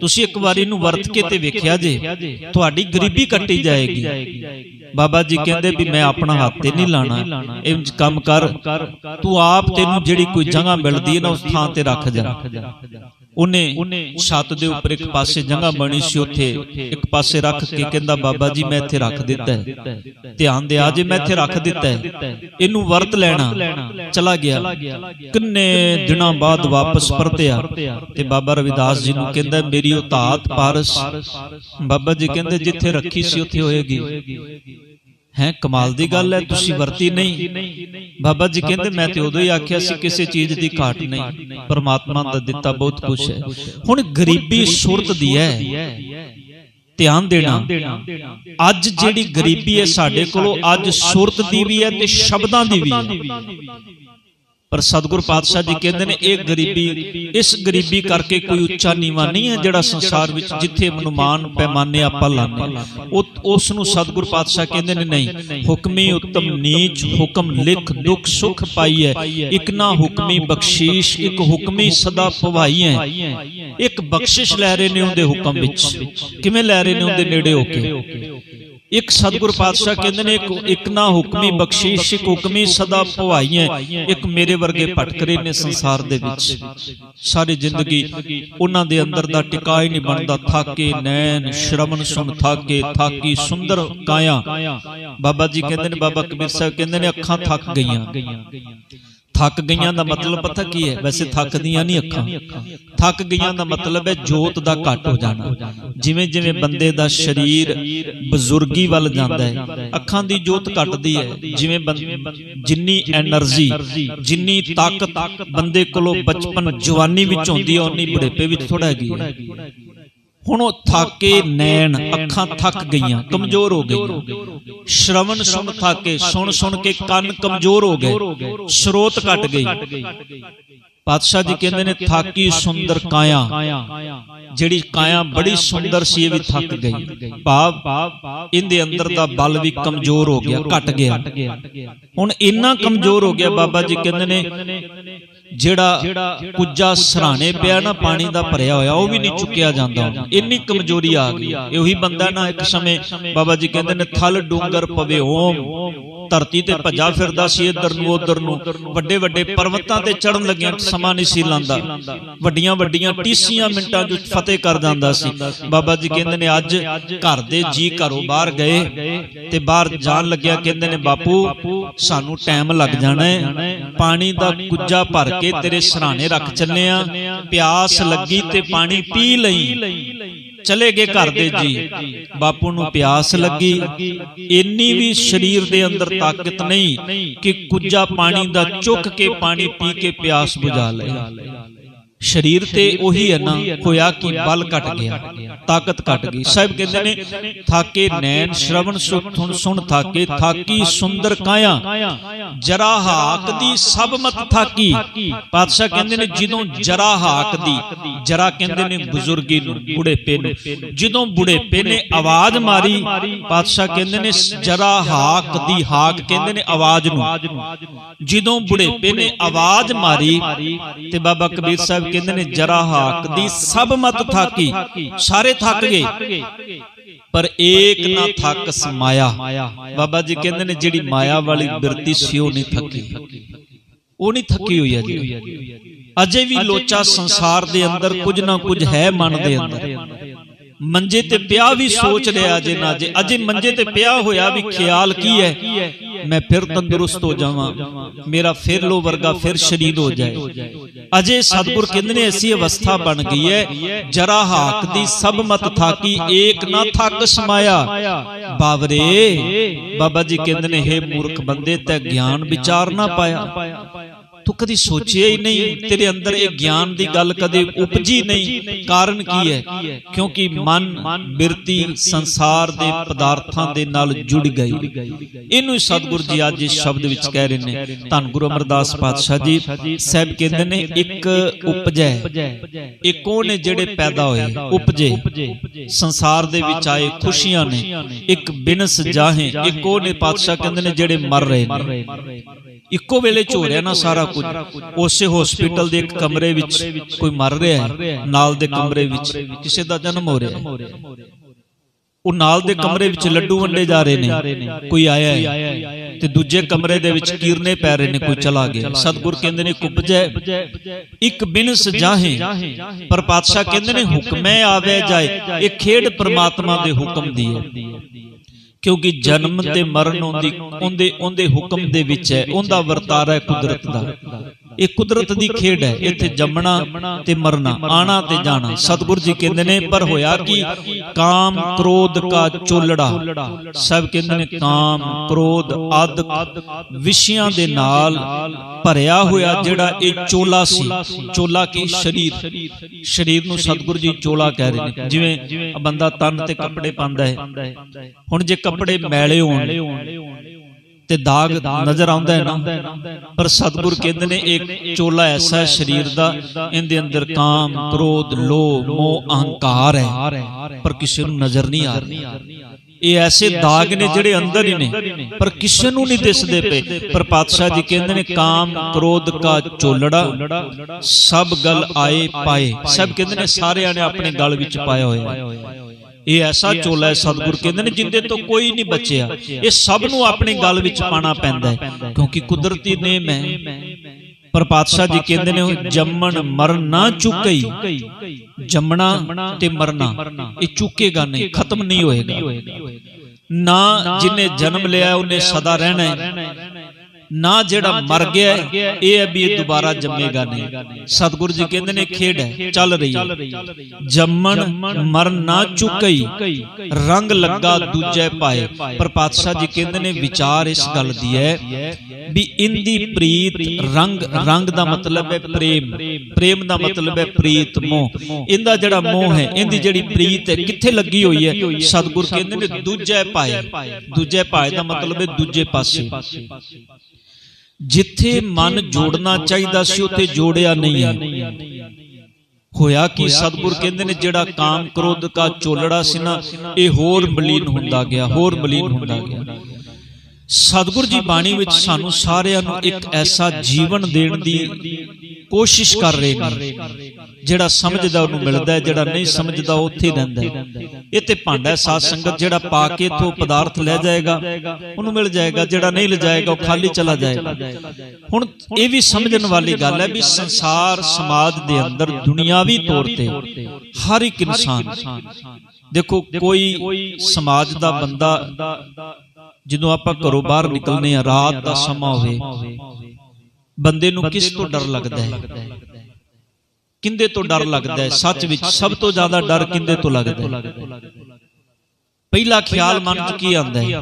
Speaker 1: ਤੁਸੀਂ ਇੱਕ ਵਾਰੀ ਇਹਨੂੰ ਵਰਤ ਕੇ ਤੇ ਵੇਖਿਆ ਜੇ ਤੁਹਾਡੀ ਗਰੀਬੀ ਕੱਟੀ ਜਾਏਗੀ। ਬਾਬਾ ਜੀ ਕਹਿੰਦੇ ਵੀ ਮੈਂ ਆਪਣਾ ਹੱਥ ਤੇ ਨਹੀਂ ਲਾਣਾ। ਇਹ ਕੰਮ ਕਰ। ਤੂੰ ਆਪ ਤੈਨੂੰ ਜਿਹੜੀ ਕੋਈ ਜਗ੍ਹਾ ਮਿਲਦੀ ਹੈ ਨਾ ਉਸ ਥਾਂ ਤੇ ਰੱਖ ਜਾ। ਉਹਨੇ ਛੱਤ ਦੇ ਉੱਪਰ ਇੱਕ ਪਾਸੇ ਜਗ੍ਹਾ ਬਣੀ ਸੀ ਉੱਥੇ ਇੱਕ ਪਾਸੇ ਰੱਖ ਕੇ ਕਹਿੰਦਾ ਬਾਬਾ ਜੀ ਮੈਂ ਇੱਥੇ ਰੱਖ ਦਿੱਤਾ ਹੈ। ਧਿਆਨ ਦੇ ਆ ਜੇ ਮੈਂ ਇੱਥੇ ਰੱਖ ਦਿੱਤਾ ਹੈ। ਇਹਨੂੰ ਵਰਤ ਲੈਣਾ ਚਲਾ ਗਿਆ। ਕਿੰਨੇ ਦਿਨਾਂ ਬਾਅਦ ਵਾਪਸ ਪਰਤਿਆ। ਤੇ ਬਾਬਾ ਰਵਿਦਾਸ ਜੀ ਨੂੰ ਕਹਿੰਦਾ ਮੇਰੀ ਉਹ ਧਾਤ ਪਾਰਸ। ਬਾਬਾ ਜੀ ਕਹਿੰਦੇ ਜਿੱਥੇ ਰੱਖੀ ਸੀ ਉੱਥੇ ਹੋਏਗੀ। ਹੈ ਕਮਾਲ ਦੀ ਗੱਲ ਹੈ ਤੁਸੀਂ ਵਰਤੀ ਨਹੀਂ। ਬਾਬਾ ਜੀ ਕਹਿੰਦੇ ਮੈਂ ਤੇ ਉਦੋਂ ਹੀ ਆਖਿਆ ਸੀ ਕਿਸੇ ਚੀਜ਼ ਦੀ ਘਾਟ ਨਹੀਂ। ਪਰਮਾਤਮਾ ਦਾ ਦਿੱਤਾ ਬਹੁਤ ਕੁਝ ਹੈ। ਹੁਣ ਗਰੀਬੀ ਸੁਰਤ ਦੀ ਹੈ। ਧਿਆਨ ਦੇਣਾ। ਅੱਜ ਜਿਹੜੀ ਗਰੀਬੀ ਹੈ ਸਾਡੇ ਕੋਲੋਂ ਅੱਜ ਸੁਰਤ ਦੀ ਵੀ ਹੈ ਤੇ ਸ਼ਬਦਾਂ ਦੀ ਵੀ ਹੈ। ਪਰ ਸਤਿਗੁਰ ਪਾਤਸ਼ਾਹ ਜੀ ਕਹਿੰਦੇ ਨੇ ਇਹ ਗਰੀਬੀ ਇਸ ਗਰੀਬੀ ਕਰਕੇ ਕੋਈ ਉੱਚਾ ਨੀਵਾ ਨਹੀਂ ਹੈ ਜਿਹੜਾ ਸੰਸਾਰ ਵਿੱਚ ਜਿੱਥੇ ਮਨੁਮਾਨ ਪੈਮਾਨੇ ਆਪਾਂ ਲਾਣੇ ਉਹ ਉਸ ਨੂੰ ਸਤਿਗੁਰ ਪਾਤਸ਼ਾਹ ਕਹਿੰਦੇ ਨੇ ਨਹੀਂ ਹੁਕਮੀ ਉੱਤਮ ਨੀਚ ਹੁਕਮ ਲਿਖ ਦੁਖ ਸੁਖ ਪਾਈਐ ਇਕ ਨਾ ਹੁਕਮੀ ਬਖਸ਼ੀਸ਼ ਇੱਕ ਹੁਕਮੀ ਸਦਾ ਭਵਾਈ ਹੈ। ਇੱਕ ਬਖਸ਼ਿਸ਼ ਲੈ ਰਹੇ ਨੇ ਉਹਦੇ ਹੁਕਮ ਵਿੱਚ। ਕਿਵੇਂ ਲੈ ਰਹੇ ਨੇ ਉਹਦੇ ਨੇੜੇ ਹੋ ਕੇ। ਇੱਕ ਸਤਿਗੁਰ ਪਾਤਸ਼ਾਹ ਕਹਿੰਦੇ ਨੇ ਇੱਕ ਨਾ ਹੁਕਮੀ ਬਖਸ਼ੀਸ਼ ਇੱਕ ਹੁਕਮੀ ਸਦਾ ਭਵਾਈਐ ਇੱਕ ਮੇਰੇ ਵਰਗੇ ਭਟਕਰੇ ਨੇ ਸੰਸਾਰ ਦੇ ਵਿੱਚ। ਸਾਰੀ ਜ਼ਿੰਦਗੀ ਉਹਨਾਂ ਦੇ ਅੰਦਰ ਦਾ ਟਿਕਾ ਹੀ ਨਹੀਂ ਬਣਦਾ ਥਾਕੇ ਨੈਣ ਸ਼ਰਮਨ ਸੁਣ ਥਾਕੇ ਥਾਕੀ ਸੁੰਦਰ ਕਾਇਆ। ਬਾਬਾ ਜੀ ਕਹਿੰਦੇ ਨੇ ਬਾਬਾ ਕਬੀਰ ਸਾਹਿਬ ਕਹਿੰਦੇ ਨੇ ਅੱਖਾਂ ਥੱਕ ਗਈਆਂ। ਥੱਕ ਗਈਆਂ ਦਾ ਮਤਲਬ ਪਤਾ ਕੀ ਹੈ? ਵੈਸੇ ਥੱਕਦੀਆਂ ਨਹੀਂ ਅੱਖਾਂ। ਥੱਕ ਗਈਆਂ ਦਾ ਮਤਲਬ ਹੈ ਜੋਤ ਦਾ ਘਟ ਹੋ ਜਾਣਾ। ਜਿਵੇਂ ਜਿਵੇਂ ਬੰਦੇ ਦਾ ਸਰੀਰ ਬਜ਼ੁਰਗੀ ਵੱਲ ਜਾਂਦਾ ਹੈ। ਅੱਖਾਂ ਦੀ ਜੋਤ ਘਟਦੀ ਹੈ। ਜਿਵੇਂ ਜਿੰਨੀ એનર્ਜੀ ਜਿੰਨੀ ਤਾਕਤ ਬੰਦੇ ਕੋਲੋਂ ਬਚਪਨ ਜਵਾਨੀ ਵਿੱਚ ਹੁੰਦੀ ਹੈ ਉਨੀ ਬੁਢੇਪੇ ਵਿੱਚ ਥੋੜਾ ਹੈਗੀ ਹੈ। ਹੁਣ ਉਹ ਥਾਕੇ ਨੈਣ ਅੱਖਾਂ ਥੱਕ ਗਈਆਂ ਕਮਜ਼ੋਰ ਹੋ ਗਈਆਂ। ਸ਼ਰਵਣ ਸੁਣ ਥਾਕੇ ਸੁਣ ਸੁਣ ਕੇ ਕੰਨ ਕਮਜ਼ੋਰ ਹੋ ਗਏ। ਸਰੋਤ ਘਟ ਗਈ। ਪਾਤਸ਼ਾਹ ਜੀ ਕਹਿੰਦੇ ਨੇ ਥਾਕੀ ਸੁੰਦਰ ਕਾਇਆ। ਜਿਹੜੀ ਕਾਇਆ ਬੜੀ ਸੁੰਦਰ ਸੀ ਇਹ ਵੀ ਥੱਕ ਗਈ। ਭਾਵ ਇਹਦੇ ਅੰਦਰ ਦਾ ਬਲ ਵੀ ਕਮਜ਼ੋਰ ਹੋ ਗਿਆ ਘਟ ਗਿਆ ਹੁਣ ਇੰਨਾ ਕਮਜ਼ੋਰ ਹੋ ਗਿਆ ਬਾਬਾ ਜੀ ਕਹਿੰਦੇ ਨੇ ਜਿਹੜਾ ਕੁੱਜਾ ਸਰਾਣੇ ਪਿਆ ਨਾ ਪਾਣੀ ਦਾ ਭਰਿਆ ਹੋਇਆ ਉਹ ਵੀ ਨਹੀਂ ਚੁੱਕਿਆ ਜਾਂਦਾ। ਇੰਨੀ ਕਮਜ਼ੋਰੀ ਆ ਗਈ। ਇਹ ਬੰਦਾ ਨਾ ਇੱਕ ਸਮੇਂ ਬਾਬਾ ਜੀ ਕਹਿੰਦੇ ਨੇ ਥਲ ਡੂੰਗਰ ਪਵੇ ਓਮ। ਧਰਤੀ ਤੇ ਭੱਜਾ ਫਿਰਦਾ ਸੀ ਇੱਧਰ ਨੂੰ ਉੱਧਰ ਨੂੰ। ਵੱਡੇ ਵੱਡੇ ਪਰਵਤਾਂ ਤੇ ਚੜਨ ਲੱਗਿਆ ਸਮਾਂ ਨਹੀਂ ਸੀ ਲਾਂਦਾ ਵੱਡੀਆਂ ਵੱਡੀਆਂ ਟੀਸੀਆਂ ਮਿੰਟਾਂ ਵਿੱਚ ਫਤਿਹ ਕਰ ਜਾਂਦਾ ਸੀ। ਬਾਬਾ ਜੀ ਕਹਿੰਦੇ ਨੇ ਅੱਜ ਘਰ ਦੇ ਜੀ ਘਰੋਂ ਬਾਹਰ ਗਏ ਤੇ ਬਾਹਰ ਜਾਣ ਲੱਗਿਆ ਕਹਿੰਦੇ ਨੇ ਬਾਪੂ ਸਾਨੂੰ ਟਾਈਮ ਲੱਗ ਜਾਣਾ ਹੈ। ਪਾਣੀ ਦਾ ਕੁੱਜਾ ਭਰ ਕੇ ਤੇਰੇ ਸਰਾਣੇ ਰੱਖ ਚੱਲੇ ਆ ਪਿਆਸ ਲੱਗੀ ਤੇ ਪਾਣੀ ਪੀ ਲਈ। ਚਲੇ ਗਏ ਘਰ ਦੇ ਜੀ। ਬਾਪੂ ਨੂੰ ਪਿਆਸ ਲੱਗੀ। ਇੰਨੀ ਵੀ ਸਰੀਰ ਦੇ ਅੰਦਰ ਤਾਕਤ ਨਹੀਂ ਕਿ ਕੁੱਜਾ ਪਾਣੀ ਦਾ ਚੁੱਕ ਕੇ ਪਾਣੀ ਪੀ ਕੇ ਪਿਆਸ ਬੁਝਾ ਲਏ। ਸਰੀਰ ਤੇ ਉਹੀ ਹੈ ਨਾ ਹੋਇਆ ਕਿ ਬਲ ਘਟ ਗਿਆ ਤਾਕਤ ਘਟ ਗਈ। ਸਾਹਿਬ ਕਹਿੰਦੇ ਨੇ ਥਾਕੇ ਨੈਣ ਸ਼ਰਵਣ ਸੁਣ ਸੁਣ ਥਾਕੇ ਥਾਕੀ ਸੁੰਦਰ ਕਾਇਆ ਜਰਾ ਹਾਕ ਦੀ ਸਭ ਮਤ ਥਾਕੀ। ਪਾਤਸ਼ਾਹ ਕਹਿੰਦੇ ਨੇ ਜਦੋਂ ਜਰਾ ਹਾਕ ਦੀ ਜਰਾ ਕਹਿੰਦੇ ਨੇ ਬਜ਼ੁਰਗੀ ਨੂੰ ਬੁਢੇਪੇ ਨੂੰ ਜਦੋਂ ਬੁਢੇਪੇ ਨੇ ਆਵਾਜ਼ ਮਾਰੀ ਪਾਤਸ਼ਾਹ ਕਹਿੰਦੇ ਨੇ ਜਰਾ ਹਾਕ ਦੀ ਹਾਕ ਕਹਿੰਦੇ ਨੇ ਆਵਾਜ਼ ਨੂੰ। ਜਦੋਂ ਬੁਢੇਪੇ ਨੇ ਆਵਾਜ਼ ਮਾਰੀ ਤੇ ਬਾਬਾ ਕਬੀਰ ਸਾਹਿਬ ਕਹਿੰਦੇ ਨੇ ਜਰਾ ਹਾਕ ਦੀ ਸਭ ਮਤ ਥਾਕੀ। ਸਾਰੇ ਥੱਕ ਗਏ। ਪਰ ਏਕ ਨਾ ਥੱਕ ਸਮਾਇਆ। ਬਾਬਾ ਜੀ ਕਹਿੰਦੇ ਨੇ ਜਿਹੜੀ ਮਾਇਆ ਵਾਲੀ ਬਿਰਤੀ ਸੀ ਉਹ ਨਹੀਂ ਥੱਕੀ। ਉਹ ਨਹੀਂ ਥੱਕੀ ਹੋਈ ਅਜੇ। ਅਜੇ ਵੀ ਲੋਚਾ ਸੰਸਾਰ ਦੇ ਅੰਦਰ ਕੁਝ ਨਾ ਕੁਝ ਹੈ ਮਨ ਦੇ ਅੰਦਰ। ਮੰਜੇ ਤੇ ਪਿਆ ਵੀ ਸੋਚ ਰਿਹਾ ਜੇ ਨਾ ਜੇ ਅਜੇ ਮੰਜੇ ਤੇ ਪਿਆ ਹੋਇਆ ਵੀ ਖਿਆਲ ਕੀ ਹੈ? ਮੈਂ ਫਿਰ ਤੰਦਰੁਸਤ ਹੋ ਜਾਵਾਂ। ਮੇਰਾ ਫਿਰ ਲੋ ਵਰਗਾ ਫਿਰ ਸ਼ਰੀਰ ਹੋ ਜਾਏ। ਅਜੇ ਸਤਿਗੁਰ ਕਹਿੰਦੇ ਨੇ ਐਸੀ ਅਵਸਥਾ ਬਣ ਗਈ ਹੈ, ਜਰਾ ਹਾਕ ਦੀ ਸਭ ਮਤ ਥਾਕੀ, ਏਕ ਨਾ ਥੱਕ ਸਮਾਇਆ। ਬਾਵਰੇ, ਬਾਬਾ ਜੀ ਕਹਿੰਦੇ ਨੇ हे ਮੂਰਖ ਬੰਦੇ, ਤੇ ਗਿਆਨ ਵਿਚਾਰ ਨਾ ਪਾਇਆ। ਤੂੰ ਕਦੀ ਸੋਚਿਆ ਹੀ ਨਹੀਂ, ਤੇਰੇ ਅੰਦਰ ਇਹ ਗਿਆਨ ਦੀ ਗੱਲ ਕਦੇ ਉਪਜੀ ਨਹੀਂ। ਕਾਰਨ ਕੀ ਹੈ? ਕਿਉਂਕਿ ਮਨ ਬਿਰਤੀ ਸੰਸਾਰ ਦੇ ਪਦਾਰਥਾਂ ਦੇ ਨਾਲ ਜੁੜ ਗਈ। ਇਹਨੂੰ ਹੀ ਜੀ ਅੱਜ ਇਸ ਸ਼ਬਦ ਵਿੱਚ ਕਹਿ ਰਹੇ ਨੇ। ਧੰਨ ਗੁਰੂ ਅਮਰਦਾਸ ਪਾਤਸ਼ਾਹ ਜੀ, ਸਾਹਿਬ ਕਹਿੰਦੇ ਨੇ, ਇੱਕ ਉਪਜੈ ਇੱਕ ਉਹ ਨੇ ਜਿਹੜੇ ਪੈਦਾ ਹੋਏ? ਉਪਜੇ। ਸੰਸਾਰ ਦੇ ਵਿੱਚ ਆਏ ਖੁਸ਼ੀਆਂ ਨੇ, ਇੱਕ ਬਿਨਸ ਜਾਹੇ ਇੱਕ ਉਹ ਨੇ ਪਾਤਸ਼ਾਹ ਕਹਿੰਦੇ ਨੇ ਜਿਹੜੇ ਮਰ ਰਹੇ ਨੇ? ਇੱਕੋ ਵੇਲੇ ਚ ਹੋ ਰਿਹਾ ਨਾ ਸਾਰਾ ਕੁਝ। ਉਸੇ ਹਸਪੀਟਲ ਦੇ ਇੱਕ ਕਮਰੇ ਵਿੱਚ ਕੋਈ ਮਰ ਰਿਹਾ ਹੈ, ਨਾਲ ਦੇ ਕਮਰੇ ਵਿੱਚ ਕਿਸੇ ਦਾ ਜਨਮ ਹੋ ਰਿਹਾ ਹੈ। ਉਹ ਨਾਲ ਦੇ ਕਮਰੇ ਵਿੱਚ ਲੱਡੂ ਵੰਡੇ ਜਾ ਰਹੇ ਨੇ, ਕੋਈ ਆਇਆ ਹੈ ਤੇ ਦੂਜੇ ਕਮਰੇ ਦੇ ਵਿੱਚ ਕੀਰਨੇ ਪੈ ਰਹੇ ਨੇ, ਕੋਈ ਚਲਾ ਗਿਆ ਸਤਿਗੁਰ ਕਹਿੰਦੇ ਨੇ, ਕੁਪਜੈ, ਇੱਕ ਬਿਨਸ ਜਾਹੇ ਪਰ ਪਾਤਸ਼ਾਹ ਕਹਿੰਦੇ ਨੇ, ਹੁਕਮੈ ਆਵੇ ਜਾਏ, ਇਹ ਖੇਡ ਪ੍ਰਮਾਤਮਾ ਦੇ ਹੁਕਮ ਦੀ ਹੈ। ਕਿਉਂਕਿ ਜਨਮ ਤੇ ਮਰਨ ਉਹਦੀ ਉਹਦੇ ਉਹਦੇ ਹੁਕਮ ਦੇ ਵਿੱਚ ਹੈ। ਉਹਦਾ ਵਰਤਾਰਾ ਹੈ ਕੁਦਰਤ ਦਾ। ਇਹ ਕੁਦਰਤ ਦੀ ਖੇਡ ਹੈ। ਇੱਥੇ ਜੰਮਣਾ ਤੇ ਮਰਨਾ ਆਣਾ ਤੇ ਜਾਣਾ। ਸਤਿਗੁਰੂ ਜੀ ਕਹਿੰਦੇ ਨੇ ਪਰ ਹੋਇਆ ਕਿ? ਕਾਮ ਕ੍ਰੋਧ ਕਾ ਚੋਲੜਾ। ਸਭ ਕਹਿੰਦੇ ਨੇ ਕਾਮ ਕ੍ਰੋਧ ਆਦ ਵਿਸ਼ਿਆਂ ਦੇ ਨਾਲ ਭਰਿਆ ਹੋਇਆ ਜਿਹੜਾ ਇਹ ਚੋਲਾ ਸੀ। ਚੋਲਾ ਕੀ ਸਰੀਰ? ਸਰੀਰ? ਨੂੰ ਸਤਿਗੁਰੂ ਜੀ ਚੋਲਾ ਕਹਿ ਰਹੇ ਨੇ। ਜਿਵੇਂ ਬੰਦਾ ਤਨ ਤੇ ਕੱਪੜੇ ਪਾਉਂਦਾ ਹੈ। ਹੁਣ ਜੇ ਕੱਪੜੇ ਮੈਲੇ ਹੋਣ ਤੇ ਦਾਗ ਨਜ਼ਰ ਆਉਂਦਾ ਹੈ ਨਾ। ਪਰ ਸਤਿਗੁਰ ਕਹਿੰਦੇ ਨੇ ਇੱਕ ਚੋਲਾ ਐਸਾ ਹੈ ਸਰੀਰ ਦਾ, ਇਹਦੇ ਅੰਦਰ ਕਾਮ, ਕ੍ਰੋਧ, ਲੋਭ, ਮੋਹ, ਅਹੰਕਾਰ ਹੈ। ਪਰ ਕਿਸੇ ਨੂੰ ਨਜ਼ਰ ਨਹੀਂ ਆ ਰਿਹਾ। ਇਹ ਐਸੇ ਦਾਗ ਨੇ ਜਿਹੜੇ ਅੰਦਰ ਹੀ ਨੇ, ਪਰ ਕਿਸੇ ਨੂੰ ਨਹੀਂ ਦਿਸਦੇ ਪਏ। ਪਰ ਪਾਤਸ਼ਾਹ ਜੀ ਕਹਿੰਦੇ ਨੇ, ਕਾਮ, ਕ੍ਰੋਧ ਕਾ ਚੋਲੜਾ, ਸਭ ਗਲ ਆਏ ਪਾਏ। ਸਭ ਕਹਿੰਦੇ ਨੇ, ਸਾਰਿਆਂ ਨੇ ਆਪਣੇ ਗਲ ਵਿੱਚ ਪਾਇਆ ਹੋਇਆ ਇਹ ਐਸਾ ਚੋਲਾ ਹੈ ਸਤਿਗੁਰ ਕਹਿੰਦੇ ਨੇ ਜਿੰਦੇ ਤੋਂ ਕੋਈ ਨਹੀਂ ਬਚਿਆ। ਇਹ ਸਭ ਨੂੰ ਆਪਣੀ ਗੱਲ ਵਿੱਚ ਪਾਣਾ ਪੈਂਦਾ ਹੈ। ਕਿਉਂਕਿ ਕੁਦਰਤੀ ਨੇਮ ਹੈ ਪਰ ਪਾਤਸ਼ਾਹ ਜੀ ਕਹਿੰਦੇ ਨੇ ਜੰਮਣ ਮਰਨ ਨਾ ਚੁੱਕਈ। ਜੰਮਣਾ ਤੇ ਮਰਨਾ। ਇਹ ਚੁੱਕੇਗਾ ਨਹੀਂ ਖਤਮ ਨਹੀਂ ਹੋਏਗਾ। ਨਾ ਜਿਨੇ ਜਨਮ ਲਿਆ ਉਹਨੇ ਸਦਾ ਰਹਿਣਾ ਹੈ। ਨਾ ਜਿਹੜਾ ਮਰ ਗਿਆ ਇਹ ਹੈ ਵੀ ਇਹ ਦੁਬਾਰਾ ਜੰਮੇਗਾ ਨਹੀਂ। ਸਤਿਗੁਰੂ ਜੀ ਕਹਿੰਦੇ ਨੇ ਖੇਡ ਹੈ ਚੱਲ ਰਹੀ ਹੈ। ਜੰਮਣ ਮਰਨ ਨਾ ਚੁੱਕਈ ਰੰਗ ਲੱਗਾ ਦੂਜੇ ਪਾਏ। ਪਰ ਪਾਤਸ਼ਾਹ ਜੀ ਕਹਿੰਦੇ ਨੇ ਵਿਚਾਰ ਇਸ ਗੱਲ ਦੀ ਹੈ ਵੀ ਇੰਦੀ ਪ੍ਰੀਤ ਰੰਗ ਰੰਗ ਦਾ ਮਤਲਬ ਹੈ ਪ੍ਰੇਮ। ਪ੍ਰੇਮ। ਦਾ ਮਤਲਬ ਹੈ ਪ੍ਰੀਤ ਮੋਹ। ਇਹਦਾ ਜਿਹੜਾ ਮੋਹ ਹੈ ਇਹਦੀ ਜਿਹੜੀ ਪ੍ਰੀਤ ਹੈ ਕਿੱਥੇ ਲੱਗੀ ਹੋਈ ਹੈ? ਸਤਿਗੁਰ ਕਹਿੰਦੇ ਨੇ ਦੂਜੇ ਪਾਏ। ਦੂਜੇ ਪਾਏ। ਦਾ ਮਤਲਬ ਹੈ ਦੂਜੇ ਪਾਸੇ। ਜਿੱਥੇ ਮਨ ਜੋੜਨਾ ਚਾਹੀਦਾ ਸੀ ਉੱਥੇ ਜੋੜਿਆ ਨਹੀਂ। ਹੋਇਆ ਕਿ? ਸਤਿਗੁਰ ਕਹਿੰਦੇ ਨੇ ਜਿਹੜਾ ਕਾਮ ਕ੍ਰੋਧ ਦਾ ਚੋਲੜਾ ਸੀ ਨਾ ਇਹ ਹੋਰ ਮਲੀਨ ਹੁੰਦਾ ਗਿਆ ਹੋਰ ਮਲੀਨ ਹੁੰਦਾ ਗਿਆ। ਸਤਿਗੁਰ ਜੀ ਬਾਣੀ ਵਿੱਚ ਸਾਨੂੰ ਸਾਰਿਆਂ ਨੂੰ ਇੱਕ ਐਸਾ ਜੀਵਨ ਦੇਣ ਦੀ ਕੋਸ਼ਿਸ਼ ਕਰ ਰਹੇ ਨੇ, ਜਿਹੜਾ ਸਮਝਦਾ ਉਹਨੂੰ ਮਿਲਦਾ ਹੈ ਜਿਹੜਾ ਨਹੀਂ ਸਮਝਦਾ ਉੱਥੇ ਰਹਿੰਦਾ ਇਹ ਤੇ ਭਾਂਡਾ ਸਾਧ ਸੰਗਤ, ਜਿਹੜਾ ਪਾ ਕੇ ਤੋਂ ਪਦਾਰਥ ਲੈ ਜਾਏਗਾ, ਉਹਨੂੰ ਮਿਲ ਜਾਏਗਾ, ਜਿਹੜਾ ਨਹੀਂ ਲਿਜਾਏਗਾ ਉਹ ਖਾਲੀ ਚਲਾ ਜਾਏਗਾ। ਹੁਣ ਇਹ ਵੀ ਸਮਝਣ ਵਾਲੀ ਗੱਲ ਹੈ ਵੀ ਸੰਸਾਰ ਸਮਾਜ ਦੇ ਅੰਦਰ ਦੁਨਿਆਵੀ ਤੌਰ ਤੇ ਹਰ ਇੱਕ ਇਨਸਾਨ, ਦੇਖੋ, ਕੋਈ ਸਮਾਜ ਦਾ ਬੰਦਾ ਜਦੋਂ ਆਪਾਂ ਘਰੋਂ ਬਾਹਰ ਨਿਕਲਨੇ ਆ ਰਾਤ ਦਾ ਸਮਾਂ ਹੋਵੇ ਬੰਦੇ ਨੂੰ ਕਿਸ ਤੋਂ ਡਰ ਲੱਗਦਾ ਹੈ? ਕਿੰਦੇ ਤੋਂ ਡਰ ਲੱਗਦਾ ਹੈ? ਸੱਚ ਵਿੱਚ ਸਭ ਤੋਂ ਜ਼ਿਆਦਾ ਡਰ ਕਿੰਦੇ ਤੋਂ ਲੱਗਦਾ ਹੈ? ਪਹਿਲਾ ਖਿਆਲ ਮਨ 'ਚ ਕੀ ਆਉਂਦਾ ਹੈ?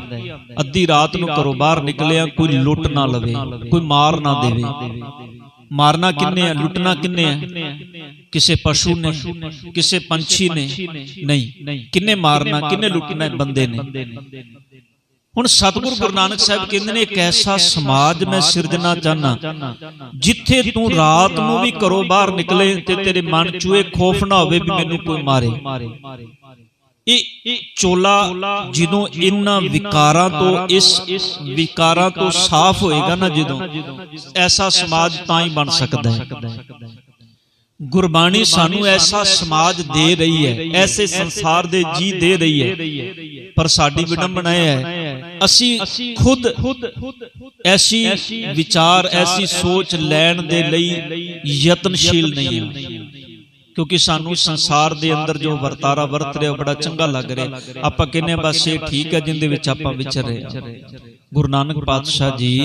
Speaker 1: ਅੱਧੀ ਰਾਤ ਨੂੰ ਘਰੋਂ ਬਾਹਰ ਨਿਕਲਿਆ ਕੋਈ ਲੁੱਟ ਨਾ ਲਵੇ ਕੋਈ ਮਾਰ ਨਾ ਦੇਵੇ। ਮਾਰਨਾ ਕਿੰਨੇ ਆ? ਲੁੱਟਣਾ ਕਿੰਨੇ ਆ? ਕਿਸੇ ਪਸ਼ੂ ਨੇ ਕਿਸੇ ਪੰਛੀ ਨੇ ਨਹੀਂ। ਕਿੰਨੇ ਮਾਰਨਾ ਕਿੰਨੇ ਲੁੱਟਣਾ? ਬੰਦੇ ਨੇ? ਹੁਣ ਸਤਿਗੁਰੂ ਗੁਰੂ ਨਾਨਕ ਸਾਹਿਬ ਕਹਿੰਦੇ ਨੇ, ਇੱਕ ਐਸਾ ਸਮਾਜ ਮੈਂ ਸਿਰਜਣਾ ਚਾਹਨਾ ਜਿੱਥੇ ਤੂੰ ਰਾਤ ਨੂੰ ਵੀ ਘਰੋਂ ਬਾਹਰ ਨਿਕਲੇ ਤੇ ਤੇਰੇ ਮਨ 'ਚ ਇਹ ਖੋਫ ਨਾ ਹੋਵੇ ਵੀ ਮੈਨੂੰ ਕੋਈ ਮਾਰੇ। ਇਹ ਚੋਲਾ ਜਦੋਂ ਇਹਨਾਂ ਵਿਕਾਰਾਂ ਤੋਂ, ਇਸ ਵਿਕਾਰਾਂ ਤੋਂ ਸਾਫ਼ ਹੋਏਗਾ ਨਾ ਜਦੋਂ, ਐਸਾ ਸਮਾਜ ਤਾਂ ਹੀ ਬਣ ਸਕਦਾ ਹੈ। ਗੁਰਬਾਣੀ ਸਾਨੂੰ ਐਸਾ ਸਮਾਜ ਦੇ ਰਹੀ ਹੈ, ਐਸੇ ਸੰਸਾਰ ਦੇ ਜੀ ਦੇ ਰਹੀ ਹੈ, ਪਰ ਸਾਡੀ ਵਿਡੰਬਨਾ ਹੈ ਅਸੀਂ ਖੁਦ ਐਸੀ ਵਿਚਾਰ ਐਸੀ ਸੋਚ ਲੈਣ ਦੇ ਲਈ ਯਤਨਸ਼ੀਲ ਨਹੀਂ ਹਾਂ ਕਿਉਂਕਿ ਸਾਨੂੰ ਸੰਸਾਰ ਦੇ ਅੰਦਰ ਜੋ ਵਰਤਾਰਾ ਵਰਤ ਰਿਹਾ, ਉਹ ਬੜਾ ਚੰਗਾ ਲੱਗ ਰਿਹਾ। ਆਪਾਂ ਕਹਿੰਨੇ ਬਸ ਇਹ ਠੀਕ ਹੈ, ਜਿੰਦੇ ਵਿੱਚ ਆਪਾਂ ਵਿਚਰ ਰਹੇ ਹਾਂ। ਗੁਰੂ ਨਾਨਕ ਪਾਤਸ਼ਾਹ ਜੀ,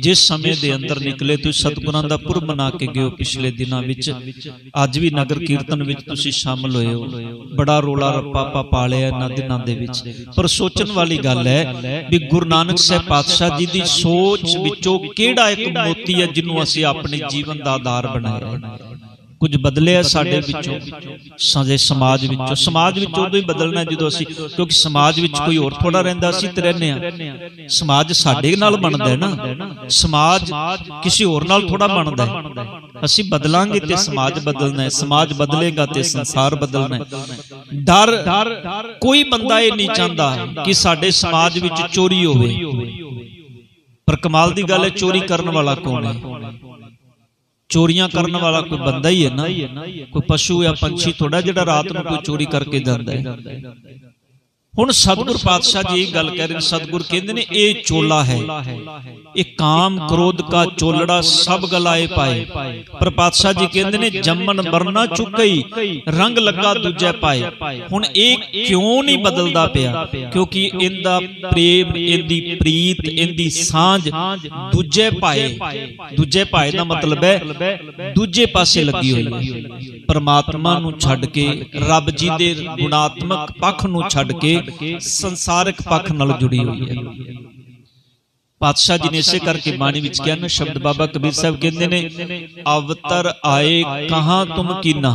Speaker 1: ਜਿਸ ਸਮੇਂ ਦੇ ਅੰਦਰ ਨਿਕਲੇ, ਤੁਸੀਂ ਸਤਿਗੁਰਾਂ ਦਾ ਪੁਰਬ ਮਨਾ ਕੇ ਗਏ ਹੋ ਪਿਛਲੇ ਦਿਨਾਂ ਵਿੱਚ, ਅੱਜ ਵੀ ਨਗਰ ਕੀਰਤਨ ਵਿੱਚ ਤੁਸੀਂ ਸ਼ਾਮਲ ਹੋਏ ਹੋ। ਬੜਾ ਰੋਲਾ ਰੱਪਾ ਆਪਾਂ ਪਾਲਿਆ ਇਹਨਾਂ ਦਿਨਾਂ ਦੇ ਵਿੱਚ। ਪਰ ਸੋਚਣ ਵਾਲੀ ਗੱਲ ਹੈ ਵੀ ਗੁਰੂ ਨਾਨਕ ਸਾਹਿਬ ਪਾਤਸ਼ਾਹ ਜੀ ਦੀ ਸੋਚ ਵਿੱਚੋਂ ਕਿਹੜਾ ਇੱਕ ਮੋਤੀ ਹੈ, ਜਿਹਨੂੰ ਅਸੀਂ ਆਪਣੇ ਜੀਵਨ ਦਾ ਆਧਾਰ ਬਣਾਇਆ ਹੈ? ਕੁਝ ਬਦਲਿਆ ਸਾਡੇ ਵਿੱਚੋਂ ਸਾਡੇ ਸਮਾਜ ਵਿੱਚੋਂ। ਸਮਾਜ ਵਿੱਚ ਉਦੋਂ ਹੀ ਬਦਲਣਾ ਜਦੋਂ ਅਸੀਂ ਕਿਉਂਕਿ ਸਮਾਜ ਵਿੱਚ ਕੋਈ ਹੋਰ ਥੋੜਾ ਰਹਿੰਦਾ ਅਸੀਂ ਤੇ ਰਹਿੰਦੇ ਆ। ਸਮਾਜ ਸਾਡੇ ਨਾਲ ਬਣਦਾ ਹੈ ਨਾ। ਸਮਾਜ ਕਿਸੇ ਹੋਰ ਨਾਲ ਥੋੜਾ ਬਣਦਾ ਹੈ। ਅਸੀਂ ਬਦਲਾਂਗੇ ਤੇ ਸਮਾਜ ਬਦਲਣਾ ਹੈ। ਸਮਾਜ ਬਦਲੇਗਾ ਤੇ ਸੰਸਾਰ ਬਦਲਣਾ ਹੈ। ਡਰ ਕੋਈ ਬੰਦਾ ਇਹ ਨਹੀਂ ਚਾਹੁੰਦਾ ਕਿ ਸਾਡੇ ਸਮਾਜ ਵਿੱਚ ਚੋਰੀ ਹੋਵੇ। ਪਰ ਕਮਾਲ ਦੀ ਗੱਲ ਹੈ ਚੋਰੀ ਕਰਨ ਵਾਲਾ ਕੌਣ ਹੈ? ਚੋਰੀਆਂ ਕਰਨ ਵਾਲਾ ਕੋਈ ਬੰਦਾ ਹੀ ਹੈ ਨਾ। ਕੋਈ ਪਸ਼ੂ ਜਾਂ ਪੰਛੀ ਥੋੜਾ ਜਿਹੜਾ ਰਾਤ ਨੂੰ ਕੋਈ ਚੋਰੀ ਕਰਕੇ ਜਾਂਦਾ ਹੈ। ਹੁਣ ਸਤਿਗੁਰ ਪਾਤਸ਼ਾਹ ਜੀ ਇਹ ਗੱਲ ਕਹਿ ਰਹੇ ਨੇ ਸਤਿਗੁਰ ਕਹਿੰਦੇ ਨੇ ਇਹ ਚੋਲਾ ਹੈ। ਇਹ ਕਾਮ ਕ੍ਰੋਧ ਕਾ ਚੋਲੜਾ ਸਭ ਗਲਾਏ ਪਾਏ। ਪਰ ਪਾਤਸ਼ਾਹ ਜੀ ਕਹਿੰਦੇ ਨੇ ਜੰਮਨ ਮਰਨਾ ਚੁੱਕਈ ਰੰਗ ਲੱਗਾ ਦੂਜੇ ਪਾਏ। ਹੁਣ ਇਹ ਕਿਉਂ ਨਹੀਂ ਬਦਲਦਾ ਪਿਆ? ਕਿਉਂਕਿ ਇਹਦਾ ਪ੍ਰੇਮ ਇਹਦੀ ਪ੍ਰੀਤ ਇਹਦੀ ਸਾਂਝ ਦੂਜੇ ਪਾਏ। ਦੂਜੇ ਪਾਏ ਦਾ ਮਤਲਬ ਹੈ ਦੂਜੇ ਪਾਸੇ ਲੱਗੀ ਹੋਈ। ਹੈ ਪਰਮਾਤਮਾ ਨੂੰ ਛੱਡ ਕੇ ਰੱਬ ਜੀ ਦੇ ਗੁਣਾਤਮਕ ਪੱਖ ਨੂੰ ਛੱਡ ਕੇ ਸੰਸਾਰਿਕ ਪੱਖ ਨਾਲ ਜੁੜੀ ਹੋਈ ਹੈ। ਪਾਤਸ਼ਾਹ ਜੀ ਨੇ ਇਸੇ ਕਰਕੇ ਬਾਣੀ ਵਿੱਚ ਕਿਹਾ ਨਾ ਸ਼ਬਦ ਬਾਬਾ ਕਬੀਰ ਸਾਹਿਬ ਕਹਿੰਦੇ ਨੇ ਅਵਤਰ ਆਏ ਕਹਾਂ ਤੁਮ ਕੀਨਾ?